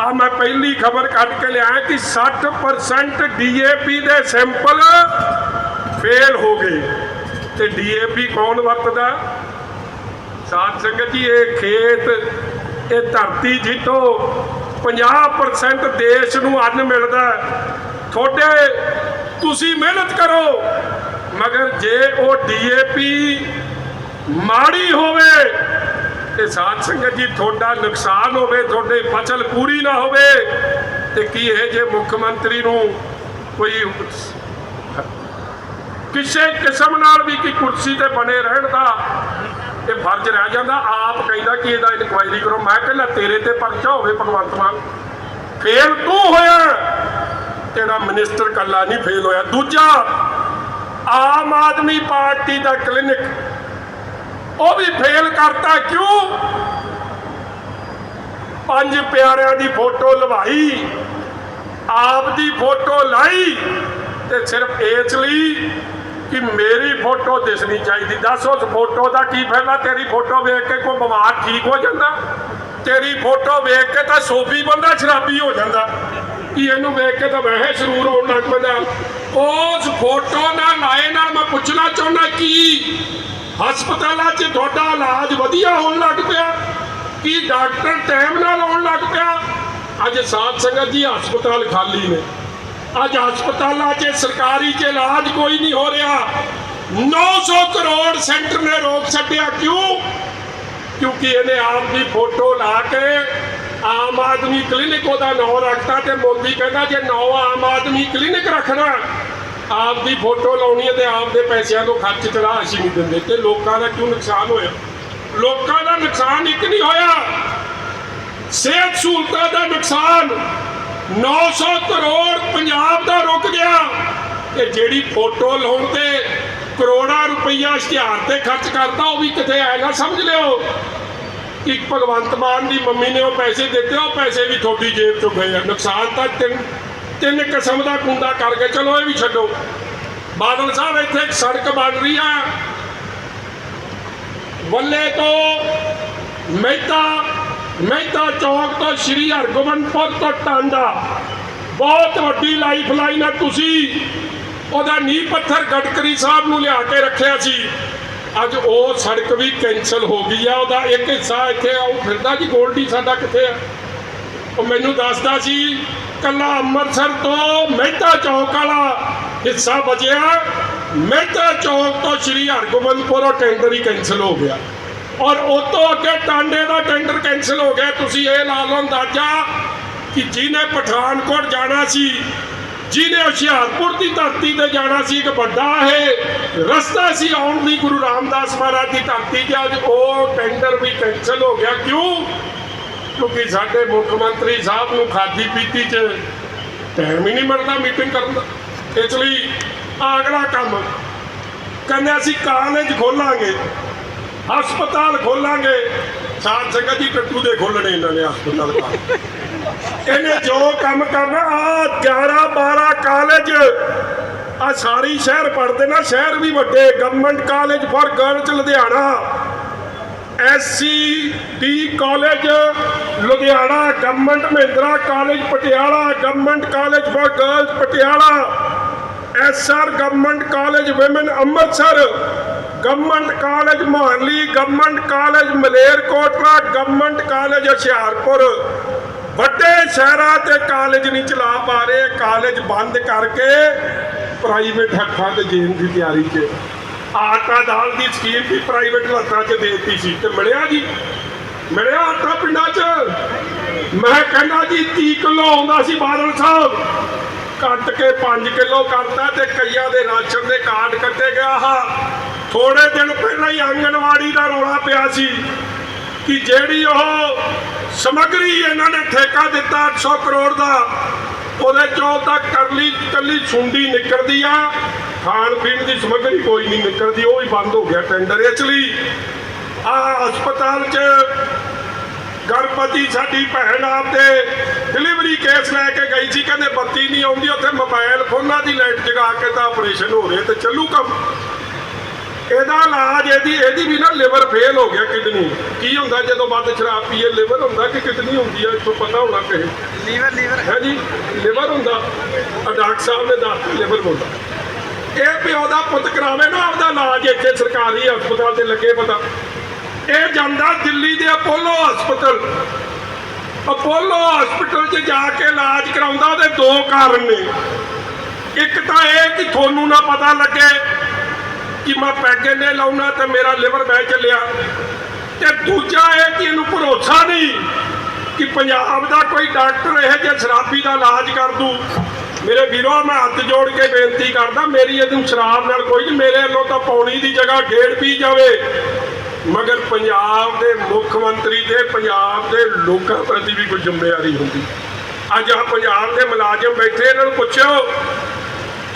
ਆ ਮੈਂ ਪਹਿਲੀ ਖਬਰ ਕੱਢ ਕੇ ਲਿਆਇਆ ਕਿ 60% ਡੀਏਪੀ ਦੇ ਸੈਂਪਲ ਫੇਲ ਹੋ ਗਏ ਤੇ ਡੀਏਪੀ ਕੌਣ ਵਰਤਦਾ ਸਾਧ ਸੰਗਤ ਜੀ, ਇਹ ਖੇਤ, ਇਹ ਧਰਤੀ ਜਿੱਤੋਂ 50% ਦੇਸ਼ ਨੂੰ ਅੰਨ ਮਿਲਦਾ ਹੈ। ਤੁਹਾਡੇ, ਤੁਸੀਂ ਮਿਹਨਤ ਕਰੋ, ਮਗਰ ਜੇ ਉਹ ਡੀਏਪੀ ਮਾੜੀ ਹੋਵੇ ਤੇ ਸਾਧ ਸੰਗਤ ਜੀ, ਤੁਹਾਡਾ ਨੁਕਸਾਨ ਹੋਵੇ, ਤੁਹਾਡੀ ਫਸਲ ਪੂਰੀ ਨਾ ਹੋਵੇ, ਤੇ ਕੀ ਇਹ ਜੇ ਮੁੱਖ ਮੰਤਰੀ ਨੂੰ ਕੋਈ ਕਿਸੇ ਕਿਸਮ ਨਾਲ ਵੀ ਕੀ ਕੁਰਸੀ ਤੇ ਬਣੇ ਰਹਿਣ ਦਾ ਇਹ ਫਰਜ਼ ਰਹਿ ਜਾਂਦਾ, ਆਪ ਕਹਿੰਦਾ ਕਿ ਇਹਦਾ ਇਨਕੁਆਇਰੀ ਕਰੋ। ਮੈਂ ਕਹਿੰਦਾ, ਤੇਰੇ ਤੇ ਪਰਚਾ ਹੋਵੇ ਭਗਵੰਤ ਮਾਨ, ਫੇਲ ਤੂੰ ਹੋਇਆ। ਤੇਰਾ ਮਿਨਿਸਟਰ ਕੱਲਾ ਨਹੀਂ ਫੇਲ ਹੋਇਆ। ਦੂਜਾ, ਆਮ ਆਦਮੀ ਪਾਰਟੀ ਦਾ ਕਲੀਨਿਕ ਉਹ ਵੀ ਫੇਲ ਕਰਤਾ ਕਿਉਂ? ਪੰਜ ਪਿਆਰਿਆਂ ਦੀ ਫੋਟੋ ਲਵਾਈ, ਆਪ ਦੀ ਫੋਟੋ ਲਾਈ ਤੇ ਸਿਰਫ ਇਸ ਲਈ ਕਿ ਮੇਰੀ ਫੋਟੋ ਦਿਸਣੀ ਚਾਹੀਦੀ। ਦੱਸ ਉਸ ਫੋਟੋ ਦਾ ਕੀ ਫਾਇਦਾ? ਤੇਰੀ ਫੋਟੋ ਵੇਖ ਕੇ ਕੋਈ ਬਿਮਾਰ ਠੀਕ ਹੋ ਜਾਂਦਾ। ਤੇਰੀ ਫੋਟੋ ਵੇਖ ਕੇ ਤਾਂ ਸੋਫੀ ਬੰਦਾ ਸ਼ਰਾਬੀ ਹੋ ਜਾਂਦਾ। ਕਿ ਇਹਨੂੰ ਵੇਖ ਕੇ ਤਾਂ ਵੈਸੇ ਸਰੂਰ ਹੋਣ ਲੱਗ ਪੈਂਦਾ। ਉਸ ਫੋਟੋ ਨਾਲ ਲਾਏ ਨਾਲ ਮੈਂ ਪੁੱਛਣਾ ਚਾਹੁੰਦਾ, ਕੀ ਹਸਪਤਾਲਾਂ 'ਚ ਤੁਹਾਡਾ ਇਲਾਜ ਵਧੀਆ ਹੋਣ ਲੱਗ ਪਿਆ। ਕੀ ਡਾਕਟਰ ਟਾਈਮ ਨਾਲ ਆਉਣ ਲੱਗ ਪਿਆ? ਅੱਜ ਸਾਧ ਸੰਗਤ ਜੀ ਹਸਪਤਾਲ ਖਾਲੀ ਨੇ। ਅੱਜ ਹਸਪਤਾਲਾਂ 'ਚ, ਸਰਕਾਰੀ 'ਚ ਇਲਾਜ ਕੋਈ ਨਹੀਂ ਹੋ ਰਿਹਾ। 900 ਕਰੋੜ ਸੈਂਟਰ ਨੇ ਰੋਕ ਛੱਡਿਆ। ਕਿਉਂ? ਕਿਉਂਕਿ ਇਹਨੇ ਆਪ ਦੀ ਫੋਟੋ ਲਾ ਕੇ ਆਮ ਆਦਮੀ ਕਲੀਨਿਕ ਉਹਦਾ ਨਾਂ ਰੱਖਤਾ ਤੇ ਮੋਦੀ ਕਹਿੰਦਾ ਜੇ ਨਾਂ ਆਮ ਆਦਮੀ ਕਲੀਨਿਕ ਰੱਖਣਾ ਆਪ ਦੀ ਫੋਟੋ ਲਾਉਣੀ ਹੈ ਤੇ ਆਪ ਦੇ ਪੈਸਿਆਂ ਤੋਂ ਖਰਚ ਚੜਾ ਅਸੀਂ ਨਹੀਂ ਦਿੰਦੇ। ਤੇ ਲੋਕਾਂ ਦਾ ਕਿਉਂ ਨੁਕਸਾਨ ਹੋਇਆ? ਲੋਕਾਂ ਦਾ ਨੁਕਸਾਨ ਇੱਕ ਨਹੀਂ ਹੋਇਆ। ਸਿਹਤ ਸਹੂਲਤਾਂ ਦਾ ਨੁਕਸਾਨ 900 ਕਰੋੜ ਪੰਜਾਬ ਦਾ ਰੁਕ ਗਿਆ। ਤੇ ਜਿਹੜੀ ਫੋਟੋ ਲਾਉਣ ਤੇ ਕਰੋੜਾਂ ਰੁਪਈਆ ਇਸ਼ਤਿਹਾਰ ਤੇ ਖਰਚ ਕਰਤਾ, ਉਹ ਵੀ ਕਿਤੇ ਐ ਸਮਝ ਲਿਓ। ਕਿ ਭਗਵੰਤ ਮਾਨ ਦੀ ਮੰਮੀ ਨੇ ਉਹ ਪੈਸੇ ਦਿੱਤੇ, ਉਹ ਪੈਸੇ ਵੀ ਤੁਹਾਡੀ ਜੇਬ ਚੋਂ ਗਏ ਆ। ਨੁਕਸਾਨ ਤਾਂ ਤਿੰਨ ਕਿਸਮ ਦਾ ਕੁੰਡਾ ਕਰਕੇ ਚਲੋ ਇਹ ਵੀ ਛੱਡੋ। ਬਾਦਲ ਸਾਹਿਬ ਇੱਥੇ ਇੱਕ ਸੜਕ ਬਣ ਰਹੀ ਆ। ਵੱਲੇ ਤੋਂ ਮਹਿਤਾ ਮਹਿਤਾ ਚੌਕ ਤੋਂ ਸ਼੍ਰੀ ਹਰਗੋਬਿੰਦਪੁਰ ਤੋਂ ਟਾਂਡਾ। ਬਹੁਤ ਵੱਡੀ ਲਾਈਫ ਲਾਈਨ ਆ ਤੁਸੀਂ। ਉਹਦਾ ਨੀਂਹ ਪੱਥਰ ਗਡਕਰੀ ਸਾਹਿਬ ਨੂੰ ਲਿਆ ਕੇ ਰੱਖਿਆ ਸੀ। ਅੱਜ ਉਹ ਸੜਕ ਵੀ ਕੈਂਸਲ ਹੋ ਗਈ ਆ। ਉਹਦਾ ਇੱਕ ਹਿੱਸਾ ਇੱਥੇ ਆਉ ਫਿਰਦਾ ਜੀ, ਗੋਲਡੀ ਸਾਡਾ ਕਿੱਥੇ ਆ? ਉਹ ਮੈਨੂੰ ਦੱਸਦਾ ਸੀ ਕੱਲਾ ਅੰਮ੍ਰਿਤਸਰ ਤੋਂ ਮਹਿਤਾ ਚੌਕ ਵਾਲਾ ਹਿੱਸਾ ਬਚਿਆ। ਮਹਿਤਾ ਚੌਕ ਤੋਂ ਸ਼੍ਰੀ ਹਰਗੋਬਿੰਦਪੁਰ ਉਹ ਟੈਂਡਰ ਹੀ ਕੈਨਸਲ ਹੋ ਗਿਆ। ਔਰ ਉਸ ਤੋਂ ਅੱਗੇ ਟਾਂਡੇ ਦਾ ਟੈਂਡਰ ਕੈਨਸਲ ਹੋ ਗਿਆ। ਤੁਸੀਂ ਇਹ ਲਾ ਲਓ ਅੰਦਾਜ਼ਾ ਕਿ ਜਿਹਨੇ ਪਠਾਨਕੋਟ ਜਾਣਾ ਸੀ, ਜਿਹਨੇ ਹੁਸ਼ਿਆਰਪੁਰ ਦੀ ਧਰਤੀ ਤੇ ਜਾਣਾ ਸੀ, ਇੱਕ ਵੱਡਾ ਇਹ ਰਸਤਾ ਸੀ ਆਉਣ ਦੀ ਗੁਰੂ ਰਾਮਦਾਸ ਮਹਾਰਾਜ ਦੀ ਧਰਤੀ ਤੇ, ਅੱਜ ਉਹ ਟੈਂਡਰ ਵੀ ਕੈਨਸਲ ਹੋ ਗਿਆ। ਕਿਉਂ? ਕਿਉਂਕਿ ਸਾਡੇ ਮੁੱਖ ਮੰਤਰੀ ਸਾਹਿਬ ਨੂੰ ਖਾਦੀ ਪੀਤੀ 'ਚ ਟਾਈਮ ਹੀ ਨਹੀਂ ਮਿਲਦਾ ਮੀਟਿੰਗ ਕਰਨ ਦਾ। ਇਸ ਲਈ ਅਗਲਾ ਕੰਮ। ਕਹਿੰਦੇ ਅਸੀਂ ਕਾਲਜ ਖੋਲਾਂਗੇ, ਹਸਪਤਾਲ ਖੋਲਾਂਗੇ। ਸਾਧ ਸੰਗਤ ਜੀ ਟੱਟੂ ਦੇ ਖੋਲਣੇ ਇਹਨਾਂ ਨੇ ਹਸਪਤਾਲ ਕਾ ਇਹਨੇ ਜੋ ਕੰਮ ਕਰਨਾ ਆ 11 12 ਕਾਲਜ ਆ ਸਾਰੀ ਸ਼ਹਿਰ ਪੜਦੇ ਨਾ, ਸ਼ਹਿਰ ਵੀ ਵੱਡੇ government college for girls Ludhiana. SC D college, Ludhiana government Mahindra college, Patiala government college for girls Patiala. SR government college women Amritsar. Government college Mohali government college Malerkotla government college Hoshiarpur. ਵੱਡੇ ਸ਼ਹਿਰਾਂ ਤੇ college ਨਹੀਂ ਚਲਾ ਪਾ ਰਹੇ, college ਬੰਦ ਕਰਕੇ private ਹੱਥਾਂ ਤੇ ਦੇਣ ਦੀ ਤਿਆਰੀ 'ਚ। ਆਟਾ ਦਾਲ ਦੀ ਸਕੀਮ ਵੀ ਪ੍ਰਾਈਵੇਟ ਹੱਥਾਂ 'ਚ ਦੇਤੀ ਸੀ। ਤੇ ਮਿਲਿਆ ਜੀ? ਮਿਲਿਆ ਆਟਾ ਪਿੰਡਾਂ 'ਚ? ਮੈਂ ਕਹਿੰਦਾ ਜੀ 30 ਕਿਲੋ ਆਉਂਦਾ ਸੀ ਬਾਦਲ ਸਾਹਿਬ। ਕੱਟ ਕੇ 5 ਕਿਲੋ ਕਰਤਾ ਤੇ ਕਈਆਂ ਦੇ ਰਾਸ਼ਨ ਦੇ ਕਾਰਡ ਕੱਟੇ ਗਿਆ ਹਾ ਥੋੜੇ ਦਿਨ ਪਹਿਲਾਂ ਹੀ ਆਂਗਣਵਾੜੀ ਦਾ ਰੋਲਾ ਪਿਆ ਸੀ ਕਿ ਜਿਹੜੀ ਉਹ ਸਮਗਰੀ ਇਹਨਾਂ ਨੇ ਠੇਕਾ ਦਿੱਤਾ 800 ਕਰੋੜ ਦਾ, ਉਹਦੇ ਚੋਂ ਤਾਂ ਕਰਲੀ ਕੱਲੀ ਸੁੰਡੀ ਨਿਕਲਦੀ ਆ। ਖਾਣ ਪੀਣ ਦੀ ਸਮਗਰੀ ਕੋਈ ਨਹੀਂ ਨਿਕਲਦੀ ਉਹ ਵੀ ਬੰਦ ਹੋ ਗਿਆ ਟੈਂਡਰ ਲਈ ਆ ਹਸਪਤਾਲ 'ਚ ਗਰਭਵਤੀ ਸਾਡੀ ਭੈਣ ਆਪਦੇ ਡਿਲੀਵਰੀ ਕੇਸ ਲੈ ਕੇ ਗਈ ਸੀ ਕਹਿੰਦੇ ਬੱਤੀ ਨਹੀਂ ਆਉਂਦੀ ਉੱਥੇ ਮੋਬਾਈਲ ਫੋਨਾਂ ਦੀ ਲਾਈਟ ਜਗਾ ਕੇ ਤਾਂ ਆਪਰੇਸ਼ਨ ਹੋ ਰਿਹਾ ਤੇ ਚੱਲੂ ਕੰਮ। ਇਹਦਾ ਇਲਾਜ ਇਹਦੀ ਇਹਦੀ ਵੀ ਨਾ ਲਿਵਰ ਫੇਲ ਹੋ ਗਿਆ ਕਿਡਨੀ। ਕੀ ਹੁੰਦਾ ਜਦੋਂ ਵੱਧ ਸ਼ਰਾਬ ਪੀਏ ਲਿਵਰ ਹੁੰਦਾ ਕਿ ਕਿਡਨੀ ਹੁੰਦੀ ਹੈ ਇੱਥੋਂ ਪਤਾ ਹੋਣਾ ਕਿਸੇ ਲੀਵਰ ਲੀਵਰ ਹੈ ਜੀ ਲਿਵਰ ਹੁੰਦਾ। ਆ ਡਾਕਟਰ ਸਾਹਿਬ ਨੇ ਦੱਸ ਲਿਵਰ ਹੁੰਦਾ। ਇਹ ਪਿਓ ਦਾ ਪੁੱਤ ਕਰਾਵੇ ਨਾ, ਆਪਦਾ ਇਲਾਜ ਇੱਥੇ ਸਰਕਾਰੀ ਹਸਪਤਾਲ ਤੇ ਲੱਗੇ ਪਤਾ। ਇਹ ਜਾਂਦਾ ਦਿੱਲੀ ਦੇ ਅਪੋਲੋ ਹਸਪਤਾਲ। ਅਪੋਲੋ ਹਸਪਤਾਲ 'ਚ ਜਾ ਕੇ ਇਲਾਜ ਕਰਾਉਂਦਾ ਉਹਦੇ ਦੋ ਕਾਰਨ ਨੇ। ਇੱਕ ਤਾਂ ਇਹ ਕਿ ਤੁਹਾਨੂੰ ਨਾ ਪਤਾ ਲੱਗੇ ਕਿ ਮੈਂ ਪੈਗੇ ਨੇ ਲਾਉਣਾ ਤੇ ਮੇਰਾ ਲਿਵਰ ਬਹਿ ਚੱਲਿਆ। ਤੇ ਦੂਜਾ ਇਹ ਕਿ ਇਹਨੂੰ ਭਰੋਸਾ ਨਹੀਂ ਕਿ ਪੰਜਾਬ ਦਾ ਕੋਈ ਡਾਕਟਰ ਇਹ ਜੇ ਸ਼ਰਾਬੀ ਦਾ ਇਲਾਜ ਕਰ ਦੂ। ਮੇਰੇ ਵੀਰੋ ਮੈਂ ਹੱਥ ਜੋੜ ਕੇ ਬੇਨਤੀ ਕਰਦਾ, ਮੇਰੀ ਇਹਨੂੰ ਸ਼ਰਾਬ ਨਾਲ ਕੋਈ ਨਹੀਂ, ਮੇਰੇ ਵੱਲੋਂ ਤਾਂ ਪੌਣੀ ਦੀ ਜਗ੍ਹਾ ਡੇਢ ਪੀ ਜਾਵੇ। ਮਗਰ ਪੰਜਾਬ ਦੇ ਮੁੱਖ ਮੰਤਰੀ ਤੇ ਪੰਜਾਬ ਦੇ ਲੋਕਾਂ ਪ੍ਰਤੀ ਵੀ ਕੋਈ ਜ਼ਿੰਮੇਵਾਰੀ ਹੁੰਦੀ। ਅੱਜ ਆ ਪੰਜਾਬ ਦੇ ਮੁਲਾਜ਼ਮ ਬੈਠੇ, ਇਹਨਾਂ ਨੂੰ ਪੁੱਛਿਓ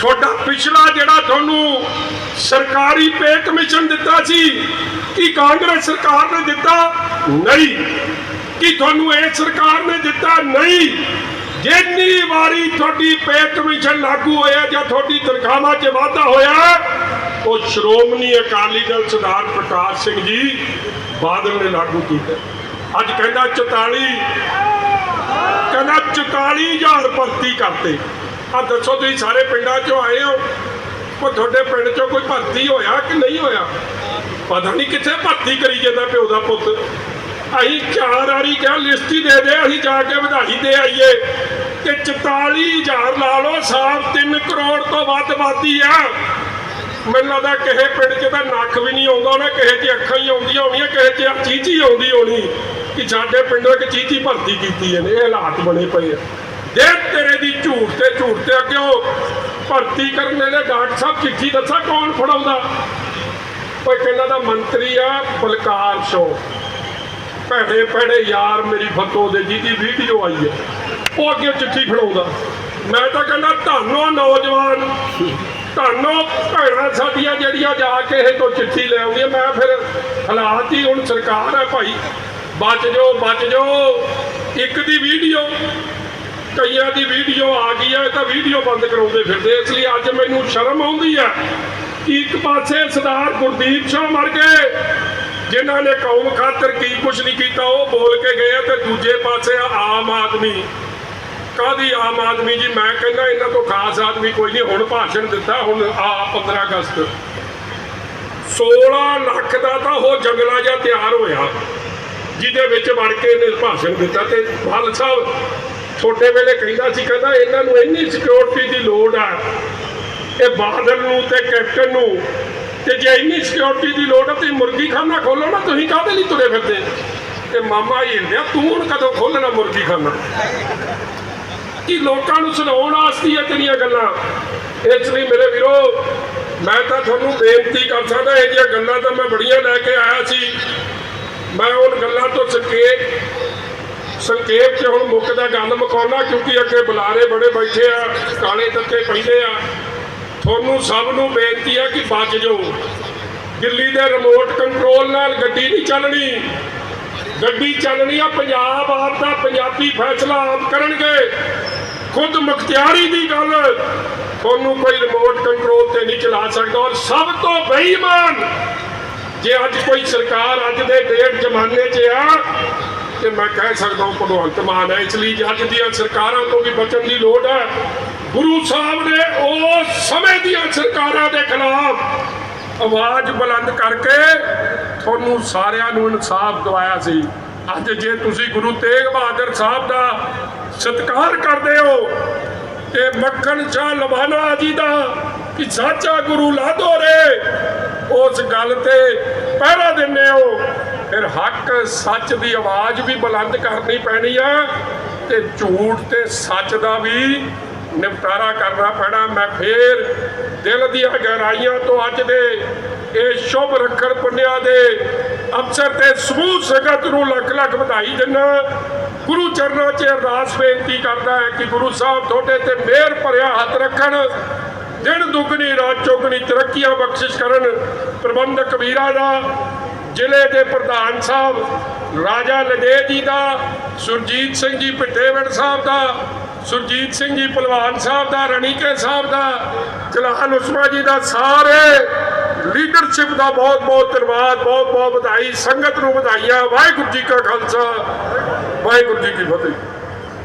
ਤੁਹਾਡਾ ਪਿਛਲਾ ਜਿਹੜਾ ਤੁਹਾਨੂੰ ਸਰਕਾਰੀ ਪੇ ਕਮਿਸ਼ਨ ਦਿੱਤਾ ਸੀ, ਕੀ ਕਾਂਗਰਸ ਸਰਕਾਰ ਨੇ ਦਿੱਤਾ? ਨਹੀਂ। ਕੀ ਤੁਹਾਨੂੰ ਇਹ ਸਰਕਾਰ ਨੇ ਦਿੱਤਾ? ਨਹੀਂ। ਜਿੰਨੀ ਵਾਰੀ ਤੁਹਾਡੀ ਪੇ ਕਮਿਸ਼ਨ ਲਾਗੂ ਹੋਇਆ ਜਾਂ ਤੁਹਾਡੀ ਤਨਖਾਹਾਂ 'ਚ ਵਾਧਾ ਹੋਇਆ, ਉਹ ਸ਼੍ਰੋਮਣੀ ਅਕਾਲੀ ਦਲ ਸਰਦਾਰ ਪ੍ਰਕਾਸ਼ ਸਿੰਘ ਜੀ ਬਾਦਲ ਨੇ ਲਾਗੂ ਕੀਤਾ। ਅੱਜ ਕਹਿੰਦਾ 44 ਕਹਿੰਦਾ 44000 ਭਰਤੀ ਕਰਤੇ। ਆ ਦੱਸੋ ਤੁਸੀਂ ਸਾਰੇ ਪਿੰਡਾਂ ਚੋਂ ਆਏ ਹੋ? ਉਹ ਤੁਹਾਡੇ ਪਿੰਡ ਚੋਂ ਕੋਈ ਭਰਤੀ ਹੋਇਆ ਕਿ ਨਹੀਂ ਹੋਇਆ? ਪਤਾ ਨਹੀਂ ਕਿੱਥੇ ਭਰਤੀ ਕਰੀ ਜਾਂਦਾ ਪਿਓ ਦਾ ਪੁੱਤ। ਅਸੀਂ ਚਾਰ ਵਾਰੀ ਕਿਹਾ, ਲਿਸਟ ਹੀ ਦੇ ਦੇ, ਅਸੀਂ ਜਾ ਕੇ ਵਧਾਈ ਦੇ ਆਈਏ। ਤੇ 44000 ਲਾ ਲਓ ਸਾਫ਼ 3 ਕਰੋੜ ਤੋਂ ਵੱਧ ਵਾਦੀ ਆ। ਮੈਨੂੰ ਲੱਗਦਾ ਕਿਸੇ ਪਿੰਡ 'ਚ ਤਾਂ ਨੱਕ ਵੀ ਨਹੀਂ ਆਉਂਦਾ ਨਾ ਕਿਸੇ 'ਚ ਅੱਖਾਂ ਹੀ ਆਉਂਦੀਆਂ ਹੋਣੀਆਂ, ਕਿਸੇ 'ਚ ਚੀਚੀ ਆਉਂਦੀ ਹੋਣੀ ਕਿ ਸਾਡੇ ਪਿੰਡੋਂ ਇੱਕ ਚੀਚੀ ਭਰਤੀ ਕੀਤੀ ਇਹਨੇ, ਇਹ ਹਾਲਾਤ ਬਣੇ ਪਏ ਆ। ਦੇ ਤੇਰੇ ਦੀ ਝੂਠ ਤੇ ਝੂਠ ਤੇ ਅੱਗੇ ਉਹ ਭਰਤੀ ਕਰਨ ਦੇ ਡਾਕਟਰ ਸਾਹਿਬ ਚਿੱਠੀ ਦੱਸਾਂ ਕੌਣ ਫੜਾਉਂਦਾ? ਕੋਈ ਕਹਿੰਦਾ ਦਾ ਮੰਤਰੀ ਆ, ਬਲਕਾਰ ਸ਼ੋ ਭੈੜੇ ਭੈਣੇ, ਯਾਰ ਮੇਰੀ ਫਤੋ ਦੇ, ਜਿਹਦੀ ਵੀਡੀਓ ਆਈ ਹੈ, ਉਹ ਅੱਗੇ ਚਿੱਠੀ ਫੜਾਉਂਦਾ। ਮੈਂ ਤਾਂ ਕਹਿੰਦਾ, ਧੰਨੋ ਨੌਜਵਾਨ, ਧੰਨੋ ਭੈਣਾਂ ਸਾਡੀਆਂ ਜਿਹੜੀਆਂ ਜਾ ਕੇ ਇਹ ਤੋਂ ਚਿੱਠੀ ਲੈ ਆਉਂਦੀਆਂ। ਮੈਂ ਫਿਰ ਹਾਲਾਤ ਹੀ ਹੁਣ ਸਰਕਾਰ ਹੈ ਭਾਈ। ਬਚ ਜਾਓ ਬਚ ਜਾਓ। ਇੱਕ ਦੀ ਵੀਡੀਓ ਕਈਆਂ ਦੀ ਵੀਡੀਓ ਆ ਗਈ ਹੈ ਤਾਂ ਵੀਡੀਓ ਬੰਦ ਕਰਾਉਂਦੇ ਫਿਰਦੇ। ਇਸ ਲਈ ਅੱਜ ਮੈਨੂੰ ਸ਼ਰਮ ਆਉਂਦੀ ਹੈ ਕਿ ਇੱਕ ਪਾਸੇ ਸਰਦਾਰ ਗੁਰਦੀਪ ਸਿੰਘ ਮਰ ਗਏ ਜਿਨ੍ਹਾਂ ਨੇ ਕੌਮ ਖਾਤਰ ਕੀ ਕੁਝ ਨਹੀਂ ਕੀਤਾ, ਉਹ ਬੋਲ ਕੇ ਗਏ ਤੇ ਦੂਜੇ ਪਾਸੇ ਆਮ ਆਦਮੀ। ਕਾਦੀ ਆਮ ਆਦਮੀ ਜੀ? ਮੈਂ ਕਹਿੰਦਾ ਇਹਨਾਂ ਤੋਂ ਖਾਸ ਆਦਮੀ ਕੋਈ ਨਹੀਂ। ਹੁਣ ਭਾਸ਼ਣ ਦਿੱਤਾ, ਹੁਣ ਆ 15 ਅਗਸਤ। 16 ਲੱਖ ਦਾ ਤਾਂ ਉਹ ਜੰਗਲਾ ਜਿਹਾ ਤਿਆਰ ਹੋਇਆ, ਜਿਹਦੇ ਵਿੱਚ ਵੜ ਕੇ ਇਹਨੇ ਭਾਸ਼ਣ ਦਿੱਤਾ ਤੇ ਬਾਲ ਸਾਹਿਬ ਛੋਟੇ ਵੇਲੇ ਕਹਿੰਦਾ ਸੀ, ਕਹਿੰਦਾ ਇਹਨਾਂ ਨੂੰ ਇੰਨੀ ਸਿਕਿਉਰਿਟੀ ਦੀ ਲੋੜ ਆ। ਇਹ ਬਾਦਲ ਨੂੰ ਤੇ ਕੈਪਟਨ ਨੂੰ ਤੇ ਜੇ ਇੰਨੀ ਸਿਕਿਉਰਿਟੀ ਦੀ ਲੋੜ ਹੈ ਤੇ ਮੁਰਗੀ ਖਾਨਾ ਖੋਲੋ ਨਾ, ਤੁਸੀਂ ਕਾਹਦੇ ਲਈ ਤੁਰੇ ਫਿਰਦੇ ਤੇ ਮਾਮਾ ਹੀ ਹਿੰਦਿਆ ਤੂੰ ਹੁਣ ਕਦੋਂ ਖੋਲਣਾ ਮੁਰਗੀ ਖਾਨਾ? ਕਿ ਲੋਕਾਂ ਨੂੰ ਸੁਣਾਉਣ ਵਾਸਤੇ ਇਹ ਤੇਰੀਆਂ ਗੱਲਾਂ? ਇਸ ਲਈ ਮੇਰੇ ਵੀਰੋ, ਮੈਂ ਤਾਂ ਤੁਹਾਨੂੰ ਬੇਨਤੀ ਕਰ ਸਕਦਾ, ਇਹ ਜਿਹੀਆਂ ਗੱਲਾਂ ਤਾਂ ਮੈਂ ਬੜੀਆਂ ਲੈ ਕੇ ਆਇਆ ਸੀ। ਮੈਂ ਉਹ ਗੱਲਾਂ ਤੋਂ ਸੰਕੇਤ ਸੰਖੇਪ 'ਚ ਹੁਣ ਮੁੱਕਦਾ ਗੱਲ ਮੁਕਾਉਣਾ ਕਿਉਂਕਿ ਅੱਗੇ ਬੁਲਾਰੇ ਬੜੇ ਬੈਠੇ ਆ, ਕਾਲੇ ਤੱਤੇ ਪੈਂਦੇ ਆ। ਤੁਹਾਨੂੰ ਸਭ ਨੂੰ ਬੇਨਤੀ ਹੈ ਕਿ ਬਚ ਜਾਓ। ਦਿੱਲੀ ਦੇ ਰਿਮੋਟ ਕੰਟਰੋਲ ਨਾਲ ਗੱਡੀ ਨਹੀਂ ਚੱਲਣੀ। ਗੱਡੀ ਚੱਲਣੀ ਆ, ਪੰਜਾਬ ਆਪ ਦਾ ਪੰਜਾਬੀ ਫੈਸਲਾ ਆਪ ਕਰਨਗੇ। ਖੁਦ ਮੁਖਤਿਆਰੀ ਦੀ ਗੱਲ, ਤੁਹਾਨੂੰ ਕੋਈ ਰਿਮੋਟ ਕੰਟਰੋਲ ਤੇ ਨਹੀਂ ਚਲਾ ਸਕਦਾ। ਔਰ ਸਭ ਤੋਂ ਬੇਈਮਾਨ, ਜੇ ਅੱਜ ਕੋਈ ਸਰਕਾਰ ਅੱਜ ਦੇ ਡੇਟ ਜ਼ਮਾਨੇ 'ਚ ਆ, ਤੇ ਮੈਂ ਕਹਿ ਸਕਦਾ ਭਗਵੰਤ ਮਾਨ ਹੈ ਇਸ ਲਈ ਅੱਜ ਦੀਆਂ ਸਰਕਾਰਾਂ ਤੋਂ ਵੀ ਬਚਣ ਦੀ ਲੋੜ ਹੈ ਗੁਰੂ ਸਾਹਿਬ ਨੇ ਉਸ ਸਮੇਂ ਦੀਆਂ ਸਰਕਾਰਾਂ ਦੇ ਖਿਲਾਫ ਆਵਾਜ਼ ਬੁਲੰਦ ਕਰਕੇ ਤੁਹਾਨੂੰ ਸਾਰਿਆਂ ਨੂੰ ਇਨਸਾਫ ਦਿਵਾਇਆ ਸੀ। ਅੱਜ ਜੇ ਤੁਸੀਂ ਗੁਰੂ ਤੇਗ ਬਹਾਦਰ ਸਾਹਿਬ ਦਾ ਸਤਿਕਾਰ ਕਰਦੇ ਹੋ, ਤੇ ਮੱਖਣ ਸ਼ਾਹ ਲਵਾਨਾ ਜੀ ਦਾ ਕਿ ਸਾਚਾ ਗੁਰੂ ਲਾਦੋ ਰੇ, ਉਸ ਗੱਲ ਤੇ ਪਹਿਰਾ ਦਿੰਦੇ ਹੋ। ਫਿਰ ਹੱਕ ਸੱਚ ਦੀ ਆਵਾਜ਼ ਵੀ ਬੁਲੰਦ ਕਰਨੀ ਪੈਣੀ ਆ, ਤੇ ਝੂਠ ਤੇ ਸੱਚ ਦਾ ਵੀ ਨਿਪਟਾਰਾ ਕਰਨਾ ਪੈਣਾ। ਮੈਂ ਫੇਰ ਦਿਲ ਦੀਆਂ ਗਹਿਰਾਈਆਂ ਤੋਂ ਅੱਜ ਦੇ ਇਹ ਸ਼ੁਭ ਰੱਖੜ ਪੁੰਨਿਆ ਦੇ ਅਵਸਰ ਤੇ ਸਮੂਹ ਸੰਗਤ ਨੂੰ ਲੱਖ ਲੱਖ ਵਧਾਈ ਦਿੰਦਾ ਗੁਰੂ ਚਰਨਾਂ 'ਚ ਅਰਦਾਸ ਬੇਨਤੀ ਕਰਦਾ ਹੈ ਕਿ ਗੁਰੂ ਸਾਹਿਬ ਤੁਹਾਡੇ ਤੇ ਮਿਹਰ ਭਰਿਆ ਹੱਥ ਰੱਖਣ। ਦਿਨ ਦੁੱਗਣੀ, ਰਾਤ ਚੌਗਣੀ ਤਰੱਕੀਆਂ ਬਖਸ਼ਿਸ਼ ਕਰਨ ਪ੍ਰਬੰਧਕ ਵੀਰਾਂ ਦਾ, ਜ਼ਿਲ੍ਹੇ ਦੇ ਪ੍ਰਧਾਨ ਸਾਹਿਬ, ਰਾਜਾ ਲਦੇ ਜੀ ਦਾ, ਸੁਰਜੀਤ ਸਿੰਘ ਜੀ ਪਟੇਵੜ ਸਾਹਿਬ ਦਾ ਸੁਰਜੀਤ ਸਿੰਘ ਜੀ, ਪਹਿਲਵਾਨ ਸਾਹਿਬ ਦਾ, ਰਣੀਕੇ ਸਾਹਿਬ ਦਾ, ਜਲਾਲ ਉਸਮਾ ਜੀ ਦਾ ਸਾਰੇ ਲੀਡਰਸ਼ਿਪ ਦਾ ਬਹੁਤ ਬਹੁਤ ਧੰਨਵਾਦ ਬਹੁਤ ਬਹੁਤ ਵਧਾਈ, ਸੰਗਤ ਨੂੰ ਵਧਾਈਆਂ। ਵਾਹਿਗੁਰੂ ਜੀ ਕਾ ਖਾਲਸਾ, ਵਾਹਿਗੁਰੂ ਜੀ ਕੀ ਫਤਿਹ।